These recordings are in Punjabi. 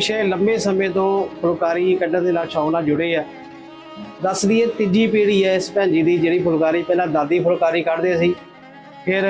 ਪਿਛਲੇ ਲੰਬੇ ਸਮੇਂ ਤੋਂ ਫੁਲਕਾਰੀ ਕੱਢਣ ਦੇ ਨਾਲ ਸ਼ੌਕ ਨਾਲ ਜੁੜੇ ਆ। ਦੱਸ ਦਈਏ ਤੀਜੀ ਪੀੜ੍ਹੀ ਹੈ ਇਸ ਭੈਣ ਜੀ ਦੀ, ਜਿਹੜੀ ਫੁਲਕਾਰੀ ਪਹਿਲਾਂ ਦਾਦੀ ਫੁਲਕਾਰੀ ਕੱਢਦੇ ਸੀ। ਫਿਰ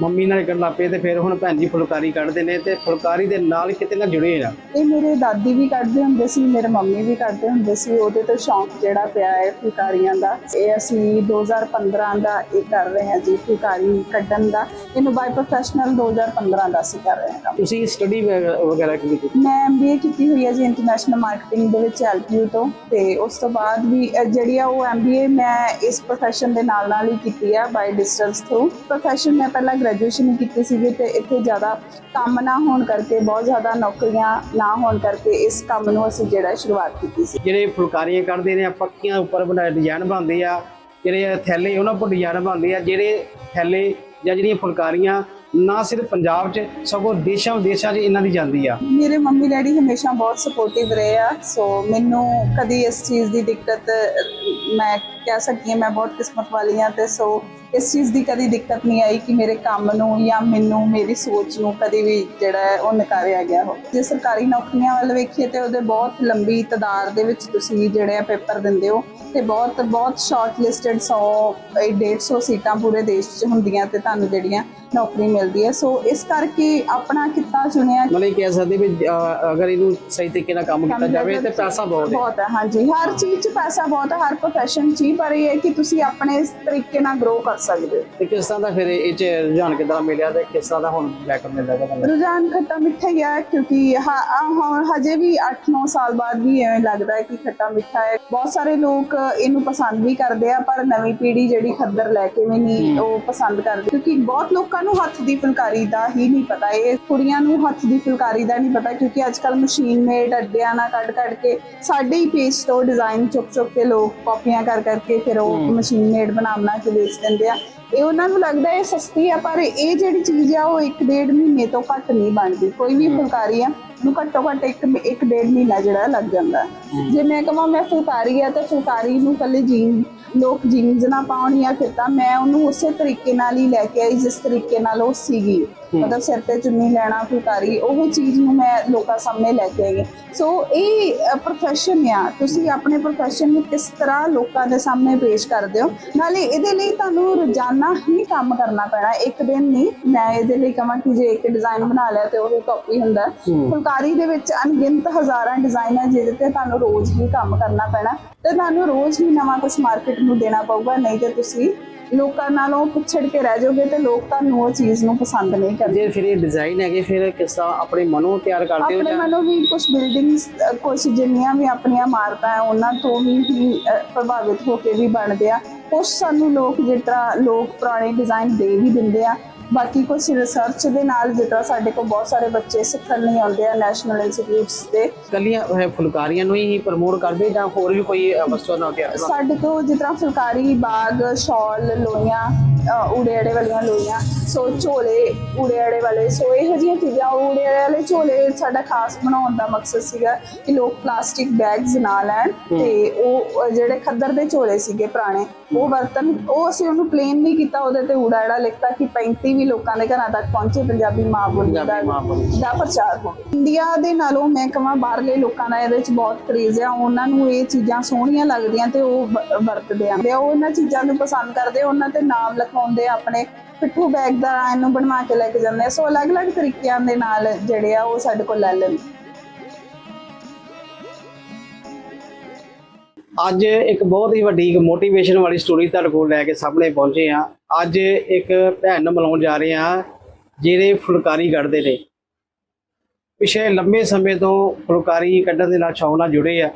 ਮੰਮੀ ਨਾਲ ਕਰਨ ਲੱਗ ਪਏ ਤੇ ਫਿਰ ਹੁਣ ਭੈਣ ਜੀ ਫੁਲਕਾਰੀ ਕੱਢਦੇ ਨੇ ਤੇ ਫੁਲਕਾਰੀ ਦੇ ਨਾਲ ਕਿਤੇ ਨਾ ਜੁੜੇ ਆ। ਇਹ ਮੇਰੇ ਦਾਦੀ ਵੀ ਕੱਢਦੇ ਹੁੰਦੇ ਸੀ ਮੇਰੇ ਮੰਮੀ ਵੀ ਕੱਢਦੇ ਹੁੰਦੇ ਸੀ ਉਹਦੇ ਤੋਂ ਸ਼ੌਂਕ ਜਿਹੜਾ ਪਿਆ ਹੈ ਫੁਲਕਾਰੀਆਂ ਦਾ। ਇਹ ਅਸੀਂ 2015 ਦਾ ਇਹ ਕਰ ਰਹੇ ਹਾਂ ਜੀ ਫੁਲਕਾਰੀ ਕੱਢਣ ਦਾ। ਇਹਨੂੰ ਬਾਈ ਪ੍ਰੋਫੈਸ਼ਨਲ 2015 ਦਾ ਅਸੀਂ ਕਰ ਰਹੇ ਹਾਂ। ਤੁਸੀਂ ਸਟੱਡੀ ਵਗੈਰਾ ਕੀਤੀ? ਮੈਂ ਐਮਬੀਏ ਕੀਤੀ ਹੋਈ ਹੈ ਜੀ ਇੰਟਰਨੈਸ਼ਨਲ ਮਾਰਕੀਟਿੰਗ ਦੇ ਵਿੱਚ ਐਲਪੀਯੂ ਤੋਂ ਤੇ ਉਸ ਤੋਂ ਬਾਅਦ ਵੀ ਜਿਹੜੀ ਆ ਉਹ ਐਮਬੀਏ ਮੈਂ ਇਸ ਪ੍ਰੋਫੈਸ਼ਨ ਦੇ ਨਾਲ ਨਾਲ ਹੀ ਕੀਤੀ ਆ ਬਾਈ ਡਿਸਟੈਂਸ ਥਰੂ ਪ੍ਰੋਫੈਸ਼ਨ ਮੈਂ ਪਹਿਲਾਂ ਗ੍ਰੈਜੂਏਸ਼ਨ ਕੀਤੀ ਸੀਗੀ ਤੇ ਇੱਥੇ ਜ਼ਿਆਦਾ ਕੰਮ ਨਾ ਹੋਣ ਕਰਕੇ ਬਹੁਤ ਜ਼ਿਆਦਾ ਨੌਕਰੀਆਂ ਨਾ ਹੋਣ ਕਰਕੇ ਇਸ ਕੰਮ ਨੂੰ ਅਸੀਂ ਜਿਹੜਾ ਸ਼ੁਰੂਆਤ ਕੀਤੀ ਸੀ। ਜਿਹੜੇ ਫੁਲਕਾਰੀਆਂ ਕੱਢਦੇ ਨੇ ਆ ਪੱਕੀਆਂ ਉੱਪਰ ਬਣਾਏ ਡਿਜ਼ਾਈਨ ਬਣਦੇ ਆ ਜਿਹੜੇ ਥੈਲੇ ਉਹਨਾਂ ਉੱਪਰ ਡਿਜ਼ਾਈਨ ਬਣਦੇ ਆ ਜਿਹੜੇ ਥੈਲੇ ਜਾਂ ਜਿਹੜੀਆਂ ਫੁਲਕਾਰੀਆਂ ਨਾ ਸਿਰਫ ਪੰਜਾਬ 'ਚ ਸਗੋਂ ਦੇਸ਼ਾਂ ਵਿਦੇਸ਼ਾਂ 'ਚ ਇਹਨਾਂ ਦੀ ਜਾਂਦੀ ਆ। ਮੇਰੇ ਮੰਮੀ ਡੈਡੀ ਹਮੇਸ਼ਾ ਬਹੁਤ ਸਪੋਰਟਿਵ ਰਹੇ ਆ ਸੋ ਮੈਨੂੰ ਕਦੀ ਇਸ ਚੀਜ਼ ਦੀ ਦਿੱਕਤ ਮੈਂ ਕਹਿ ਸਕਦੀ ਹਾਂ ਮੈਂ ਬਹੁਤ ਕਿਸਮਤ ਵਾਲੀ ਹਾਂ ਤੇ ਸੋ ਇਸ ਚੀਜ਼ ਦੀ ਕਦੀ ਦਿੱਕਤ ਨਹੀਂ ਆਈ ਕਿ ਮੇਰੇ ਕੰਮ ਨੂੰ ਜਾਂ ਮੈਨੂੰ, ਮੇਰੀ ਸੋਚ ਨੂੰ ਕਦੀ ਵੀ ਜਿਹੜਾ ਉਹ ਨਕਾਰਿਆ ਗਿਆ ਹੋ ਜੇ ਸਰਕਾਰੀ ਨੌਕਰੀਆਂ ਵੱਲ ਵੇਖੀਏ ਤੇ ਉਹਦੇ ਬਹੁਤ ਲੰਬੀ ਤਦਾਰ ਦੇ ਵਿੱਚ ਤੁਸੀਂ ਜਿਹੜੇ ਆ ਪੇਪਰ ਦਿੰਦੇ ਹੋ ਤੇ ਬਹੁਤ ਬਹੁਤ ਸ਼ਾਰਟ ਲਿਸਟਡ 100 ਇਹ 150 ਸੀਟਾਂ ਪੂਰੇ ਦੇਸ਼ 'ਚ ਹੁੰਦੀਆਂ ਤੇ ਤੁਹਾਨੂੰ ਜਿਹੜੀਆਂ ਨੌਕਰੀ ਮਿਲਦੀ ਹੈ। ਸੋ ਇਸ ਕਰਕੇ ਆਪਣਾ ਕਿੱਤਾ ਚੁਣਿਆ ਮਤਲਬ ਕਹਿ ਸਕਦੇ ਵੀ ਅਗਰ ਇਹਨੂੰ ਸਹੀ ਤਰੀਕੇ ਨਾਲ ਕੰਮ ਕੀਤਾ ਜਾਵੇ ਤੇ ਪੈਸਾ ਬਹੁਤ ਹੈ। ਬਹੁਤ ਹੈ ਹਾਂਜੀ। ਹਰ ਚੀਜ਼ 'ਚ ਪੈਸਾ ਬਹੁਤ ਹੈ ਹਰ ਪ੍ਰੋਫੈਸ਼ਨ 'ਚ ਹੀ ਪਰ ਇਹ ਹੈ ਕਿ ਤੁਸੀਂ ਆਪਣੇ ਇਸ ਤਰੀਕੇ ਨਾਲ ਗਰੋ ਕਰ ਸਕਦੇ ਹੋ। ਤੇ ਕਿਸ ਤਰ੍ਹਾਂ ਦਾ ਫਿਰ ਇਹ 'ਚ ਰੁਝਾਨ ਕਿਦਾਂ ਮਿਲਿਆ ਤੇ ਕਿਸ ਤਰ੍ਹਾਂ ਦਾ ਹੁਣ ਬੈਕਅਪ ਮਿਲਦਾ ਤੁਹਾਨੂੰ ਰੁਝਾਨ ਖੱਟਾ ਮਿੱਠਾ ਹੀ ਹੈ ਕਿਉਂਕਿ ਹ- ਆਹ ਹੁਣ ਹਜੇ ਵੀ 8-9 ਸਾਲ ਬਾਅਦ ਵੀ ਐਵੇਂ ਲੱਗਦਾ ਹੈ ਕਿ ਖੱਟਾ ਮਿੱਠਾ ਹੈ। ਬਹੁਤ ਸਾਰੇ ਲੋਕ ਇਹਨੂੰ ਪਸੰਦ ਵੀ ਕਰਦੇ ਆ ਪਰ ਨਵੀਂ ਪੀੜ੍ਹੀ ਜਿਹੜੀ ਖੱਦਰ ਲੈ ਕੇ ਵੀ ਨਹੀਂ ਉਹ ਪਸੰਦ ਕਰਦੀ। ਕਿਉਂਕਿ ਬਹੁਤ ਲੋਕਾਂ ਨੂੰ ਹੱਥ ਦੀ ਫੁਲਕਾਰੀ ਦਾ ਹੀ ਨਹੀਂ ਪਤਾ। ਇਹ ਕੁੜੀਆਂ ਨੂੰ ਹੱਥ ਦੀ ਫੁਲਕਾਰੀ ਦਾ ਨਹੀਂ ਪਤਾ ਕਿਉਂਕਿ ਅੱਜ ਕੱਲ ਮਸ਼ੀਨ ਮੇਡ ਅੱਡਿਆਂ ਨਾਲ ਕੱਢ ਕੱਢ ਕੇ ਸਾਡੇ ਹੀ ਪੇਜ ਤੋਂ ਡਿਜ਼ਾਈਨ ਚੁੱਕ ਚੁੱਕ ਕੇ ਲੋਕ ਕਾਪੀਆਂ ਕਰ ਕਰਕੇ ਫਿਰ ਉਹ ਮਸ਼ੀਨ ਮੇਡ ਬਣਾ ਬਣਾ ਕੇ ਵੇਚ ਦਿੰਦੇ ਆ। ਇਹ ਉਹਨਾਂ ਨੂੰ ਲੱਗਦਾ ਇਹ ਸਸਤੀ ਆ ਪਰ ਇਹ ਜਿਹੜੀ ਚੀਜ਼ ਆ ਉਹ 1.5 ਮਹੀਨੇ ਤੋਂ ਘੱਟ ਨਹੀਂ ਬਣਦੀ। ਕੋਈ ਵੀ ਫੁਲਕਾਰੀ ਆ ਨੂੰ ਘੱਟੋ ਘੱਟ ਇੱਕ ਇੱਕ ਡੇਢ ਮਹੀਨਾ ਜਿਹੜਾ ਲੱਗ ਜਾਂਦਾ। ਹੈ। ਜੇ ਮੈਂ ਕਹਾਂ ਮੈਂ ਫੁਲਕਾਰੀ ਆ ਤਾਂ ਫੁਲਕਾਰੀ ਨੂੰ ਕੱਲੇ ਜੀਨ ਲੋਕ ਜੀਨਸ ਨਾ ਪਾਉਣ ਜਾਂ ਫਿਰ ਤਾਂ ਮੈਂ ਉਹਨੂੰ ਉਸੇ ਤਰੀਕੇ ਨਾਲ ਹੀ ਲੈ ਕੇ ਆਈ ਜਿਸ ਤਰੀਕੇ ਨਾਲ ਉਹ ਸੀਗੀ। ਮਤਲਬ ਸਿਰ ਤੇ ਚੁੰਨੀ ਲੈਣਾ ਫੁਲਕਾਰੀ ਉਹ ਚੀਜ਼ ਨੂੰ ਮੈਂ ਲੋਕਾਂ ਸਾਹਮਣੇ ਲੈ ਕੇ ਆਈ। ਸੋ ਇਹ ਪ੍ਰੋਫੈਸ਼ਨ ਆ। ਤੁਸੀਂ ਆਪਣੇ ਪ੍ਰੋਫੈਸ਼ਨ ਨੂੰ ਕਿਸ ਤਰ੍ਹਾਂ ਲੋਕਾਂ ਦੇ ਸਾਹਮਣੇ ਪੇਸ਼ ਕਰਦੇ ਹੋ? ਨਾਲੇ ਇਹਦੇ ਲਈ ਤੁਹਾਨੂੰ ਰੋਜ਼ਾਨਾ ਹੀ ਕੰਮ ਕਰਨਾ ਪੈਣਾ। ਇੱਕ ਦਿਨ ਨਹੀਂ ਮੈਂ ਇਹਦੇ ਲਈ ਕਹਾਂ ਕਿ ਜੇ ਇੱਕ ਡਿਜ਼ਾਈਨ ਬਣਾ ਲਿਆ ਤੇ ਉਹ ਕਾਪੀ ਹੁੰਦਾ। ਹੈ। ਫੁਲਕਾਰੀ ਦੇ ਵਿੱਚ ਅਣਗਿਣਤ ਹਜ਼ਾਰਾਂ ਡਿਜ਼ਾਈਨ ਹੈ ਜਿਹਦੇ ਤੇ ਤੁਹਾਨੂੰ ਰੋਜ਼ ਹੀ ਕੰਮ ਕਰਨਾ ਪੈਣਾ ਤੇ ਤੁਹਾਨੂੰ ਰੋਜ਼ ਹੀ ਨਵਾਂ ਕੁਝ ਮਾਰਕੀਟ ਨੂੰ ਦੇਣਾ ਪਊਗਾ ਨਹੀਂ ਤੇ ਤੁਸੀਂ ਲੋਕਾਂ ਨਾਲੋਂ ਪਿਛੜ ਕੇ ਰਹਿ ਜਾਓਗੇ ਤੇ ਲੋਕ ਤੁਹਾਨੂੰ ਉਹ ਚੀਜ਼ ਨੂੰ ਪਸੰਦ ਨਹੀਂ ਕਰਦੇ ਜੇ ਫਿਰ ਇਹ ਡਿਜ਼ਾਈਨ ਹੈਗੇ ਫਿਰ ਕਿਸ ਤਰ੍ਹਾਂ ਆਪਣੇ ਮਨੋਂ ਤਿਆਰ ਕਰਦੇ ਹੋ ਆਪਣੇ ਮਨੋਂ ਵੀ ਕੁਝ ਬਿਲਡਿੰਗਸ ਕੁਝ ਜਿੰਨੀਆਂ ਵੀ ਆਪਣੀਆਂ ਇਮਾਰਤਾਂ ਹੈ ਉਹਨਾਂ ਤੋਂ ਵੀ ਹੀ ਪ੍ਰਭਾਵਿਤ ਹੋ ਕੇ ਵੀ ਬਣਦੇ ਆ। ਕੁਝ ਸਾਨੂੰ ਲੋਕ ਜਿਸ ਤਰ੍ਹਾਂ ਲੋਕ ਪੁਰਾਣੇ ਡਿਜ਼ਾਈਨ ਦੇ ਵੀ ਦਿੰਦੇ ਆ ਬਾਕੀ ਕੁਝ ਰਿਸਰਚ ਦੇ ਨਾਲ ਤਰ੍ਹਾਂ ਸਾਡੇ ਕੋਲ ਬਹੁਤ ਸਾਰੇ ਬੱਚੇ ਸਿੱਖਣ ਲਈ ਆਉਂਦੇ ਆ ਨੈਸ਼ਨਲ ਇੰਸਟੀਚਿਊਟਸ ਦੇ। ਕੱਲੀਆਂ ਇਹ ਫੁਲਕਾਰੀਆਂ ਨੂੰ ਹੀ ਪ੍ਰਮੋਟ ਕਰਦੇ ਜਾਂ ਹੋਰ ਵੀ ਕੋਈ ਅਹ, ਵਸਤੂਆਂ ਨਾਲ ਤਿਆਰ ਸਾਡੇ ਕੋਲ ਤਰ੍ਹਾਂ ਫੁਲਕਾਰੀ ਬਾਗ ਸ਼ਾਲ ਲੋਈਆਂ ਅੜੇ ਵਾਲੀਆਂ ਲੋਈਆਂ ਸੋ ਝੋਲੇ ਊੜੇ ਅੜੇ ਵਾਲੇ ਸੋ ਇਹੋ ਜਿਹੀਆਂ ਚੀਜ਼ਾਂ ਊੜੇ ਅੜੇ ਵਾਲੇ ਝੋਲੇ ਸਾਡਾ ਖਾਸ ਬਣਾਉਣ ਦਾ ਮਕਸਦ ਸੀਗਾ ਕਿ ਲੋਕ ਪਲਾਸਟਿਕ ਬੈਗਸ ਨਾ ਲੈਣ ਤੇ ਉਹ ਜਿਹੜੇ ਖੱਦਰ ਦੇ ਝੋਲੇ ਸੀਗੇ ਪੁਰਾਣੇ ਉਹ ਵਰਤਨ ਉਹ ਅਸੀਂ ਉਹਨੂੰ ਪਲੇਨ ਨਹੀਂ ਕੀਤਾ ਉਹਦੇ ਤੇ ਊੜਾ ਅੜਾ ਲਿਖਤਾ ਕਿ 35 ਵੀ ਲੋਕਾਂ ਦੇ ਘਰਾਂ ਤੱਕ ਪਹੁੰਚੇ ਪੰਜਾਬੀ ਮਾਂ ਬੋਲੀ ਦਾ। ਦਾ ਪ੍ਰਚਾਰ ਹੋ ਇੰਡੀਆ ਦੇ ਨਾਲੋਂ ਮੈਂ ਕਹਾਂ ਬਾਹਰਲੇ ਲੋਕਾਂ ਦਾ ਇਹਦੇ ਵਿੱਚ ਬਹੁਤ ਕਰੇਜ਼ ਆ। ਉਹਨਾਂ ਨੂੰ ਇਹ ਚੀਜ਼ਾਂ ਸੋਹਣੀਆਂ ਲੱਗਦੀਆਂ ਤੇ ਉਹ ਵਰਤਦੇ ਆ। ਉਹ ਇਹਨਾਂ ਚੀਜ਼ਾਂ ਨੂੰ ਪਸੰਦ ਕਰਦੇ ਆ, ਉਹਨਾਂ ਤੇ ਨਾਮ ਲਿਖਾਉਂਦੇ ਆਪਣੇ ਪਿੱਠੂ ਬੈਗ ਦਾ ਇਹਨੂੰ ਬਣਵਾ ਕੇ ਲੈ ਕੇ ਜਾਂਦੇ ਆ। ਸੋ ਅਲੱਗ-ਅਲੱਗ ਤਰੀਕਿਆਂ ਦੇ ਨਾਲ ਜਿਹੜੇ ਆ ਉਹ ਸਾਡੇ ਕੋਲ ਲੈ ਲੈਂਦੇ ਅੱਜ ਇੱਕ ਬਹੁਤ ਹੀ ਵੱਡੀ ਇੱਕ ਮੋਟੀਵੇਸ਼ਨ ਵਾਲੀ ਸਟੋਰੀ ਤੁਹਾਡੇ ਕੋਲ ਲੈ ਕੇ ਸਾਹਮਣੇ ਪਹੁੰਚੇ ਆ ਅੱਜ ਇੱਕ ਭੈਣ ਨੂੰ ਮਿਲਾਉਣ ਜਾ ਰਹੇ ਆ ਜਿਹੜੇ ਫੁਲਕਾਰੀ ਕੱਢਦੇ ਨੇ। ਪਿਛਲੇ ਲੰਬੇ ਸਮੇਂ ਤੋਂ ਫੁਲਕਾਰੀ ਕੱਢਣ ਦੇ ਨਾਲ ਸ਼ੌਕ ਨਾਲ ਜੁੜੇ ਆ।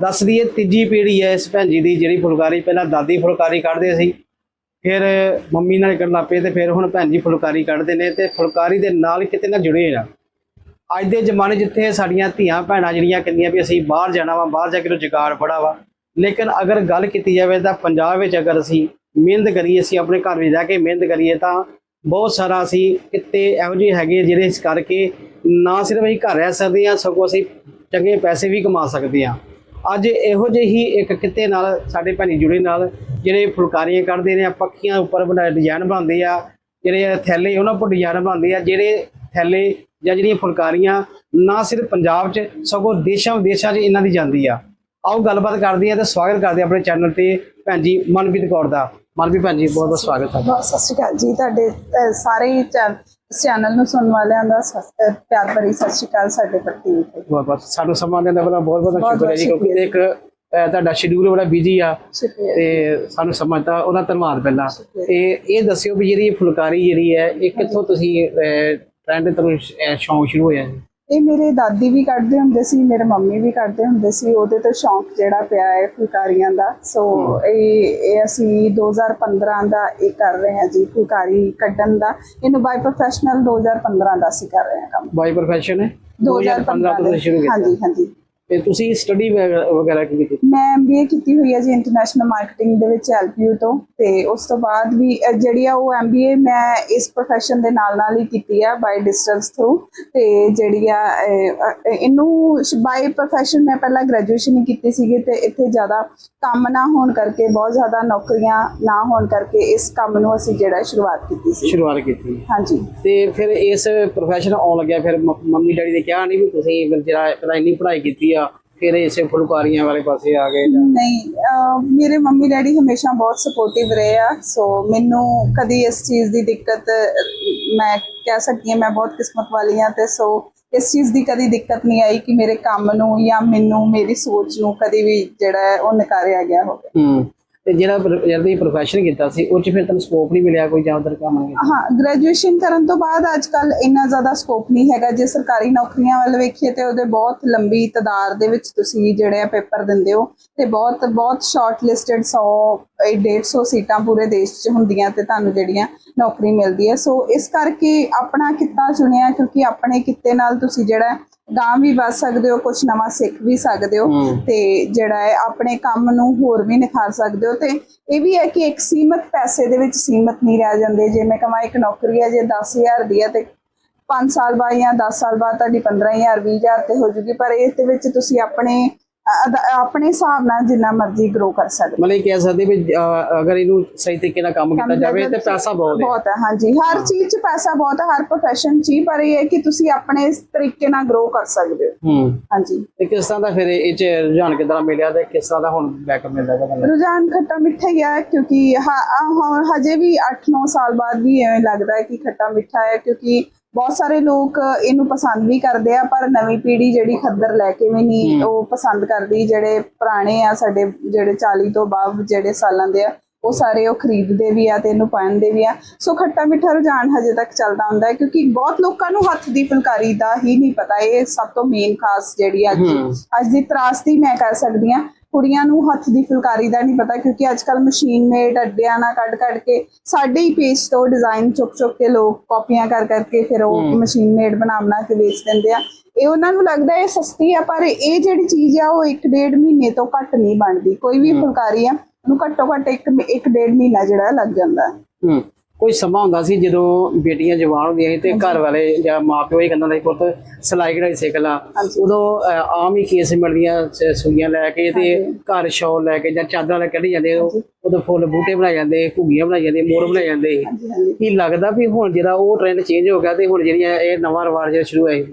ਦੱਸ ਦਈਏ, ਤੀਜੀ ਪੀੜ੍ਹੀ ਹੈ ਇਸ ਭੈਣ ਜੀ ਦੀ, ਜਿਹੜੀ ਫੁਲਕਾਰੀ ਪਹਿਲਾਂ ਦਾਦੀ ਫੁਲਕਾਰੀ ਕੱਢਦੇ ਸੀ। ਫਿਰ ਮੰਮੀ ਨਾਲ ਕਰਨ ਲੱਗ ਪਏ ਤੇ ਫਿਰ ਹੁਣ ਭੈਣ ਜੀ ਫੁਲਕਾਰੀ ਕੱਢਦੇ ਨੇ ਤੇ ਫੁਲਕਾਰੀ ਦੇ ਨਾਲ ਕਿਤੇ ਨਾ ਜੁੜੇ ਆ। ਅੱਜ ਦੇ ਜ਼ਮਾਨੇ ਜਿੱਥੇ ਸਾਡੀਆਂ ਧੀਆਂ ਭੈਣਾਂ ਜਿਹੜੀਆਂ ਕਹਿੰਦੀਆਂ ਵੀ ਅਸੀਂ ਬਾਹਰ ਜਾਣਾ ਵਾ, ਬਾਹਰ ਜਾ ਕੇ ਰੁਜ਼ਗਾਰ ਬੜਾ ਵਾ। ਲੇਕਿਨ ਅਗਰ ਗੱਲ ਕੀਤੀ ਜਾਵੇ ਤਾਂ ਪੰਜਾਬ ਵਿੱਚ ਅਗਰ ਅਸੀਂ ਮਿਹਨਤ ਕਰੀਏ, ਅਸੀਂ ਆਪਣੇ ਘਰ ਵਿੱਚ ਜਾ ਕੇ ਮਿਹਨਤ ਕਰੀਏ ਤਾਂ ਬਹੁਤ ਸਾਰਾ ਅਸੀਂ ਕਿਤੇ ਇਹੋ ਜਿਹੇ ਹੈਗੇ ਜਿਹੜੇ ਇਸ ਕਰਕੇ ਨਾ ਸਿਰਫ ਅਸੀਂ ਘਰ ਰਹਿ ਸਕਦੇ ਹਾਂ, ਸਗੋਂ ਅਸੀਂ ਚੰਗੇ ਪੈਸੇ ਵੀ ਕਮਾ ਸਕਦੇ ਹਾਂ। ਅੱਜ ਇਹੋ ਜਿਹੇ ਹੀ ਇੱਕ ਕਿਤੇ ਨਾਲ ਸਾਡੇ ਭੈਣੀ ਜੁੜੇ ਨਾਲ, ਜਿਹੜੇ ਫੁਲਕਾਰੀਆਂ ਕੱਢਦੇ ਨੇ ਪੱਖੀਆਂ ਉੱਪਰ ਬਣਾਏ ਡਿਜ਼ਾਈਨ ਬਣਾਉਂਦੇ ਆ, ਜਿਹੜੇ ਥੈਲੇ ਉਹਨਾਂ ਉੱਪਰ ਡਿਜ਼ਾਈਨ ਬਣਾਉਂਦੇ ਆ, ਜਿਹੜੇ ਥੈਲੇ ਜਾਂ ਜਿਹੜੀਆਂ ਫੁਲਕਾਰੀਆਂ ਨਾ ਸਿਰਫ ਪੰਜਾਬ 'ਚ ਸਗੋਂ ਦੇਸ਼ਾਂ ਵਿਦੇਸ਼ਾਂ 'ਚ ਇਹਨਾਂ ਦੀ ਜਾਂਦੀ ਆ। ਆਓ ਗੱਲਬਾਤ ਕਰਦੇ ਆ ਤੇ ਸਵਾਗਤ ਕਰਦੇ ਆ ਆਪਣੇ ਚੈਨਲ ਤੇ ਭੈਣ ਜੀ ਮਨਪ੍ਰੀਤ ਕੌਰ ਦਾ। ਮਨਪ੍ਰੀਤ ਭੈਣ ਜੀ ਬਹੁਤ ਬਹੁਤ ਸਵਾਗਤ ਹੈ ਸਤਿ ਸ਼੍ਰੀ ਅਕਾਲ ਜੀ ਤੁਹਾਡੇ ਅਹ, ਸਾਰੇ ਚੈਨਲ ਨੂੰ ਸੁਣਨ ਵਾਲਿਆਂ ਦਾ ਸਤਿ- ਅਹ, ਪਿਆਰ ਭਰੀ ਸਤਿ ਸ਼੍ਰੀ ਅਕਾਲ ਸਾਡੇ ਪ੍ਰਤੀ। ਬਹੁਤ ਬਹੁਤ ਸਾਨੂੰ ਸਮਾਂ ਦੇਣ ਦਾ ਬੜਾ ਬਹੁਤ ਬਹੁਤ ਬਹੁਤ ਸ਼ੁਕਰ ਹੈ ਜੀ ਕਿਉਂਕਿ ਇੱਕ ਅਹ, ਤੁਹਾਡਾ ਸ਼ਡਿਊਲ ਬੜਾ ਬਿਜ਼ੀ ਆ ਸ਼ੁਕਰੀਆ। ਤੇ ਸਾਨੂੰ ਸਮਝ ਤਾਂ ਉਹਦਾ ਧੰਨਵਾਦ ਪਹਿਲਾਂ। ਤੇ ਇਹ ਦੱਸਿਓ ਵੀ ਜਿਹੜੀ ਫੁਲਕਾਰੀ ਜਿਹੜੀ ਹੈ ਇਹ ਕਿੱਥੋਂ ਤੁਸੀਂ ਟ੍ਰੈਂਡ ਤੋਂ ਸ਼ੌਂਕ ਸ਼ੁਰੂ ਹੋਇਆ ਜੀ ਇਹ ਮੇਰੇ ਦਾਦੀ ਵੀ ਕੱਢਦੇ ਹੁੰਦੇ ਸੀ ਮੇਰੇ ਮੰਮੀ ਵੀ ਕੱਢਦੇ ਹੁੰਦੇ ਸੀ। ਉਹਦੇ ਤੋਂ ਸ਼ੌਂਕ ਜਿਹੜਾ ਪਿਆ ਹੈ ਫੁਲਕਾਰੀਆਂ ਦਾ। ਸੋ ਇਹ ਇਹ ਅਸੀਂ 2015 ਦਾ ਇਹ ਕਰ ਰਹੇ ਹਾਂ ਜੀ ਫੁਲਕਾਰੀ ਕੱਢਣ ਦਾ। ਇਹਨੂੰ ਬਾਈ ਪ੍ਰੋਫੈਸ਼ਨਲ 2015 ਦਾ ਅਸੀਂ ਕਰ ਰਹੇ ਹਾਂ ਕੰਮ। ਬਾਈ ਪ੍ਰੋਫੈਸ਼ਨ ਹੈ? 2015 ਤੋਂ ਸ਼ੁਰੂ ਕੀਤਾ। ਹਾਂਜੀ ਹਾਂਜੀ। ਤੇ ਤੁਸੀਂ ਸਟੱਡੀ ਵਗੈਰਾ ਕੀ ਕੀਤੀ? ਮੈਂ ਐਮਬੀਏ ਕੀਤੀ ਹੋਈ ਹੈ ਜੀ ਇੰਟਰਨੈਸ਼ਨਲ ਮਾਰਕੀਟਿੰਗ ਦੇ ਵਿੱਚ ਐਲਪੀਯੂ ਤੋਂ ਤੇ ਉਸ ਤੋਂ ਬਾਅਦ ਵੀ ਜਿਹੜੀ ਆ ਉਹ ਐਮਬੀਏ ਮੈਂ ਇਸ profession ਦੇ ਨਾਲ ਨਾਲ ਹੀ ਕੀਤੀ ਆ ਬਾਈ ਡਿਸਟੈਂਸ ਥਰੂ ਤੇ ਜਿਹੜੀ ਆ ਇਹਨੂੰ ਬਾਈ profession ਮੈਂ ਪਹਿਲਾਂ ਗ੍ਰੈਜੂਏਸ਼ਨ ਹੀ ਕੀਤੀ ਸੀਗੀ ਤੇ ਇੱਥੇ ਜ਼ਿਆਦਾ ਕੰਮ ਨਾ ਹੋਣ ਕਰਕੇ ਬਹੁਤ ਜ਼ਿਆਦਾ ਨੌਕਰੀਆਂ ਨਾ ਹੋਣ ਕਰਕੇ ਇਸ ਕੰਮ ਨੂੰ ਅਸੀਂ ਜਿਹੜਾ ਸ਼ੁਰੂਆਤ ਕੀਤੀ ਸੀ। ਸ਼ੁਰੂਆਤ ਕੀਤੀ। ਹਾਂਜੀ। ਤੇ ਫਿਰ ਇਸ ਪ੍ਰੋਫੈਸ਼ਨ ਆਉਣ ਲੱਗਿਆ ਫਿਰ ਮੰਮੀ ਡੈਡੀ ਨੇ ਕਿਹਾ ਨਹੀਂ ਵੀ ਤੁਸੀਂ ਜਿਹੜਾ ਪਹਿਲਾਂ ਇੰਨੀ ਪੜ੍ਹਾਈ ਕੀਤੀ ਆ ਫਿਰ ਇਸੇ ਫੁਲਕਾਰੀਆਂ ਵਾਲੇ ਪਾਸੇ ਆ ਗਏ ਜਾਂ ਨਹੀਂ ਅਹ ਮੇਰੇ ਮੰਮੀ ਡੈਡੀ ਹਮੇਸ਼ਾ ਬਹੁਤ ਸਪੋਰਟਿਵ ਰਹੇ ਆ ਸੋ ਮੈਨੂੰ ਕਦੀ ਇਸ ਚੀਜ਼ ਦੀ ਦਿੱਕਤ ਅਹ, ਮੈਂ ਕਹਿ ਸਕਦੀ ਹਾਂ ਮੈਂ ਬਹੁਤ ਕਿਸਮਤ ਵਾਲੀ ਹਾਂ ਤੇ ਸੋ ਇਸ ਚੀਜ਼ ਦੀ ਕਦੀ ਦਿੱਕਤ ਨਹੀਂ ਆਈ ਕਿ ਮੇਰੇ ਕੰਮ ਨੂੰ ਜਾਂ ਮੈਨੂੰ ਮੇਰੀ ਸੋਚ ਨੂੰ ਕਦੀ ਵੀ ਜਿਹੜਾ ਹੈ ਉਹ ਨਕਾਰਿਆ ਗਿਆ ਹੋਵੇ। ਹੂੰ। ਤੇ ਜਿਹੜਾ ਪ੍ਰ- ਤੁਸੀਂ ਪ੍ਰੋਫੈਸ਼ਨ ਕੀਤਾ ਸੀ, ਉਹ ਚ ਫਿਰ ਤੁਹਾਨੂੰ ਸਕੋਪ ਨਹੀਂ ਮਿਲਿਆ ਕੋਈ ਜਾਂ ਉਧਰ ਕੰਮ ਨਹੀਂ ਹਾਂ ਗ੍ਰੈਜੂਏਸ਼ਨ ਕਰਨ ਤੋਂ ਬਾਅਦ ਅੱਜ ਕੱਲ ਇੰਨਾ ਜ਼ਿਆਦਾ ਸਕੋਪ ਨਹੀਂ ਹੈਗਾ। ਜੇ ਸਰਕਾਰੀ ਨੌਕਰੀਆਂ ਵੱਲ ਵੇਖੀਏ ਤੇ ਉਹਦੇ ਬਹੁਤ ਲੰਬੀ ਤਦਾਰ ਦੇ ਵਿੱਚ ਤੁਸੀਂ ਜਿਹੜੇ ਆ ਪੇਪਰ ਦਿੰਦੇ ਹੋ ਤੇ ਬਹੁਤ ਬਹੁਤ ਸ਼ਾਰਟ ਲਿਸਟਡ 100 ਇਹ 150 ਸੀਟਾਂ ਪੂਰੇ ਦੇਸ਼ 'ਚ ਹੁੰਦੀਆਂ ਤੇ ਤੁਹਾਨੂੰ ਜਿਹੜੀਆਂ ਨੌਕਰੀ ਮਿਲਦੀ ਹੈ। ਸੋ ਇਸ ਕਰਕੇ ਆਪਣਾ ਕਿੱਤਾ ਚੁਣਿਆ ਕਿਉਂਕਿ ਆਪਣੇ ਕਿੱਤੇ ਨਾਲ ਤੁਸੀਂ ਜਿਹੜਾ ਗਾਂ ਵੀ ਵੱਧ ਸਕਦੇ ਹੋ ਕੁਝ ਨਵਾਂ ਸਿੱਖ ਵੀ ਸਕਦੇ ਹੋ। ਤੇ ਜਿਹੜਾ ਹੈ ਆਪਣੇ ਕੰਮ ਨੂੰ ਹੋਰ ਵੀ ਨਿਖਾਰ ਸਕਦੇ ਹੋ ਤੇ ਇਹ ਵੀ ਹੈ ਕਿ ਇੱਕ ਸੀਮਤ ਪੈਸੇ ਦੇ ਵਿੱਚ ਸੀਮਤ ਨਹੀਂ ਰਹਿ ਜਾਂਦੇ ਜੇ ਮੈਂ ਕਮਾਂ ਇੱਕ ਨੌਕਰੀ ਹੈ ਜੇ 10000 ਦੀ ਹੈ ਤੇ 5 ਸਾਲ ਬਾਅਦ ਜਾਂ 10 ਸਾਲ ਬਾਅਦ ਤੁਹਾਡੀ 15000 20000 ਤੇ ਹੋ ਜੂਗੀ ਪਰ ਇਸ ਦੇ ਵਿੱਚ ਤੁਸੀਂ ਆਪਣੇ ਆਪਣੇ ਹਿਸਾਬ ਨਾਲ ਜਿੰਨਾ ਮਰਜ਼ੀ ਗਰੋ ਕਰ ਸਕਦੇ। ਹੋ। ਮਤਲਬ ਇਹ ਕਹਿ ਸਕਦੇ ਵੀ ਅਗਰ ਇਹਨੂੰ ਸਹੀ ਤਰੀਕੇ ਨਾਲ ਕੰਮ ਕੀਤਾ ਜਾਵੇ ਤੇ ਪੈਸਾ ਬਹੁਤ ਹੈ। ਬਹੁਤ ਹੈ ਹਾਂਜੀ। ਹਰ ਚੀਜ਼ 'ਚ ਪੈਸਾ ਬਹੁਤ ਹੈ ਹਰ profession 'ਚ ਹੀ ਪਰ ਇਹ ਹੈ ਕਿ ਤੁਸੀਂ ਆਪਣੇ ਇਸ ਤਰੀਕੇ ਨਾਲ ਗਰੋ ਕਰ ਸਕਦੇ ਹੋ। ਹੂੰ। ਹਾਂਜੀ। ਤੇ ਕਿਸ ਤਰ੍ਹਾਂ ਦਾ ਫਿਰ ਇਹ ਚ ਰੁਝਾਨ ਕਿਦਾਂ ਮਿਲਿਆ ਤੇ ਕਿਸ ਤਰ੍ਹਾਂ ਦਾ ਹੁਣ ਬੈਕਅਪ ਮਿਲਦਾ ਤੁਹਾਨੂੰ ਰੁਝਾਨ ਖੱਟਾ ਮਿੱਠਾ ਹੀ ਹੈ ਕਿਉਂਕਿ ਹ- ਹਜੇ ਵੀ 8-9 ਸਾਲ ਬਾਅਦ ਵੀ ਐਵੇਂ ਲੱਗਦਾ ਹੈ ਕਿ ਖੱਟਾ ਮਿੱਠਾ ਹੈ ਕਿਉਂਕਿ ਬਹੁਤ ਸਾਰੇ ਲੋਕ ਇਹਨੂੰ ਪਸੰਦ ਵੀ ਕਰਦੇ ਆ ਪਰ ਨਵੀਂ ਪੀੜ੍ਹੀ ਜਿਹੜੀ ਖੱਦਰ ਲੈ ਕੇ ਵੀ ਨਹੀਂ ਉਹ ਪਸੰਦ ਕਰਦੀ ਜਿਹੜੇ ਪੁਰਾਣੇ ਆ ਸਾਡੇ ਜਿਹੜੇ 40 ਤੋਂ ਬਾਅਦ ਜਿਹੜੇ ਸਾਲਾਂ ਦੇ ਆ ਉਹ ਸਾਰੇ ਉਹ ਖਰੀਦਦੇ ਵੀ ਆ ਤੇ ਇਹਨੂੰ ਪਹਿਨਦੇ ਵੀ ਆ। ਸੋ ਖੱਟਾ ਮਿੱਠਾ ਰੁਝਾਨ ਹਜੇ ਤੱਕ ਚੱਲਦਾ ਹੁੰਦਾ ਹੈ ਕਿਉਂਕਿ ਬਹੁਤ ਲੋਕਾਂ ਨੂੰ ਹੱਥ ਦੀ ਫੁਲਕਾਰੀ ਦਾ ਹੀ ਨਹੀਂ ਪਤਾ ਇਹ ਸਭ ਤੋਂ ਮੇਨ ਖਾਸ ਜਿਹੜੀ ਅੱਜ ਅੱਜ ਦੀ ਤਰਾਸਦੀ ਮੈਂ ਕਰ ਸਕਦੀ ਆ ਕੁੜੀਆਂ ਨੂੰ ਹੱਥ ਦੀ ਫੁਲਕਾਰੀ ਦਾ ਨਹੀਂ ਪਤਾ ਕਿਉਂਕਿ ਅੱਜ ਕੱਲ ਮਸ਼ੀਨ ਮੇਡ ਅੱਡਿਆਂ ਨਾਲ ਕੱਢ ਕੱਢ ਕੇ ਸਾਡੇ ਹੀ ਪੇਜ ਤੋਂ ਡਿਜ਼ਾਈਨ ਚੁੱਕ ਚੁੱਕ ਕੇ ਲੋਕ ਕਾਪੀਆਂ ਕਰ ਕਰਕੇ ਫਿਰ ਉਹ ਮਸ਼ੀਨ ਮੇਡ ਬਣਾ ਬਣਾ ਕੇ ਵੇਚ ਦਿੰਦੇ ਆ। ਇਹ ਉਹਨਾਂ ਨੂੰ ਲੱਗਦਾ ਇਹ ਸਸਤੀ ਆ ਪਰ ਇਹ ਜਿਹੜੀ ਚੀਜ਼ ਆ ਉਹ 1.5 ਮਹੀਨੇ ਤੋਂ ਘੱਟ ਨਹੀਂ ਬਣਦੀ। ਕੋਈ ਵੀ ਫੁਲਕਾਰੀ ਆ ਉਹਨੂੰ ਘੱਟੋ ਘੱਟ ਇੱਕ ਇੱਕ ਡੇਢ ਮਹੀਨਾ ਜਿਹੜਾ ਲੱਗ ਜਾਂਦਾ। ਹੂੰ। ਕੋਈ ਸਮਾਂ ਹੁੰਦਾ ਸੀ ਜਦੋਂ ਬੇਟੀਆਂ ਜਵਾਨ ਹੁੰਦੀਆਂ ਸੀ ਤੇ ਘਰ ਵਾਲੇ ਜਾਂ ਮਾਪਿਓ ਇਹ ਕਹਿੰਦਾ ਸੀ ਪੁੱਤ ਸਿਲਾਈ ਕਢਾਈ ਸਿੱਖ ਲਾ। ਉਦੋਂ ਅਹ, ਆਮ ਹੀ ਕੇਸ ਮਿਲਦੀਆਂ ਸ- ਸੂਈਆਂ ਲੈ ਕੇ ਤੇ ਘਰ ਸ਼ੌਲ ਲੈ ਕੇ ਜਾਂ ਚਾਦਰਾਂ ਲੈ ਕੇ ਕੱਢੀ ਜਾਂਦੇ ਉਦੋਂ ਫੁੱਲ ਬੂਟੇ ਬਣਾਏ ਜਾਂਦੇ ਘੁੱਗੀਆਂ ਬਣਾਈ ਜਾਂਦੇ ਮੋਰ ਬਣਾਏ ਜਾਂਦੇ। ਹਾਂਜੀ ਕੀ ਲੱਗਦਾ ਵੀ ਹੁਣ ਜਿਹੜਾ ਉਹ ਟ੍ਰੈਂਡ ਚੇਂਜ ਹੋ ਗਿਆ ਤੇ ਹੁਣ ਜਿਹੜੀਆਂ ਇਹ ਨਵਾਂ ਰਿਵਾਜ ਜਿਹੜਾ ਸ਼ੁਰੂ ਹੋਇਆ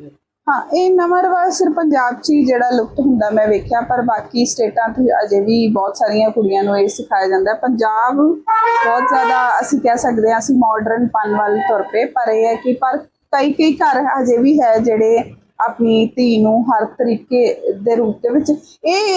ਹਾਂ, ਇਹ ਨਵਾਂ ਰਿਵਾਜ ਸਿਰ ਪੰਜਾਬ 'ਚ ਹੀ ਜਿਹੜਾ ਲੁਪਤ ਹੁੰਦਾ ਮੈਂ ਵੇਖਿਆ, ਪਰ ਬਾਕੀ ਸਟੇਟਾਂ 'ਚ ਅਜੇ ਵੀ ਬਹੁਤ ਸਾਰੀਆਂ ਕੁੜੀਆਂ ਨੂੰ ਇਹ ਸਿਖਾਇਆ ਜਾਂਦਾ ਹੈ। ਪੰਜਾਬ ਬਹੁਤ ਜ਼ਿਆਦਾ ਅਸੀਂ ਕਹਿ ਸਕਦੇ ਹਾਂ, ਅਸੀਂ ਮਾਡਰਨ ਪਨ ਵੱਲ ਤੁਰ ਪਏ, ਪਰ ਇਹ ਹੈ ਕਿ ਪਰ ਕਈ ਕਈ ਘਰ ਅਜੇ ਵੀ ਹੈ ਜਿਹੜੇ ਆਪਣੀ ਧੀ ਨੂੰ ਹਰ ਤਰੀਕੇ ਦੇ ਰੂਪ ਦੇ ਵਿੱਚ। ਇਹ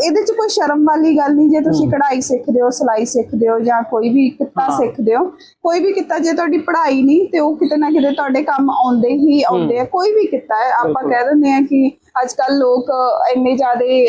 ਇਹਦੇ 'ਚ ਕੋਈ ਸ਼ਰਮ ਵਾਲੀ ਗੱਲ ਨਹੀਂ ਜੇ ਤੁਸੀਂ ਕਢਾਈ ਸਿੱਖਦੇ ਹੋ ਸਿਲਾਈ ਸਿੱਖਦੇ ਹੋ ਜਾਂ ਕੋਈ ਵੀ ਕਿੱਤਾ ਸਿੱਖਦੇ ਹੋ ਕੋਈ ਵੀ ਕਿੱਤਾ ਜੇ ਤੁਹਾਡੀ ਪੜ੍ਹਾਈ ਨਹੀਂ ਤੇ ਉਹ ਕਿਤੇ ਨਾ ਕਿਤੇ ਤੁਹਾਡੇ ਕੰਮ ਆਉਂਦੇ ਹੀ ਆਉਂਦੇ ਆ। ਕੋਈ ਵੀ ਕਿੱਤਾ ਹੈ ਆਪਾਂ ਕਹਿ ਦਿੰਦੇ ਆ ਕਿ ਅੱਜ ਕੱਲ ਲੋਕ ਇੰਨੇ ਜ਼ਿਆਦੇ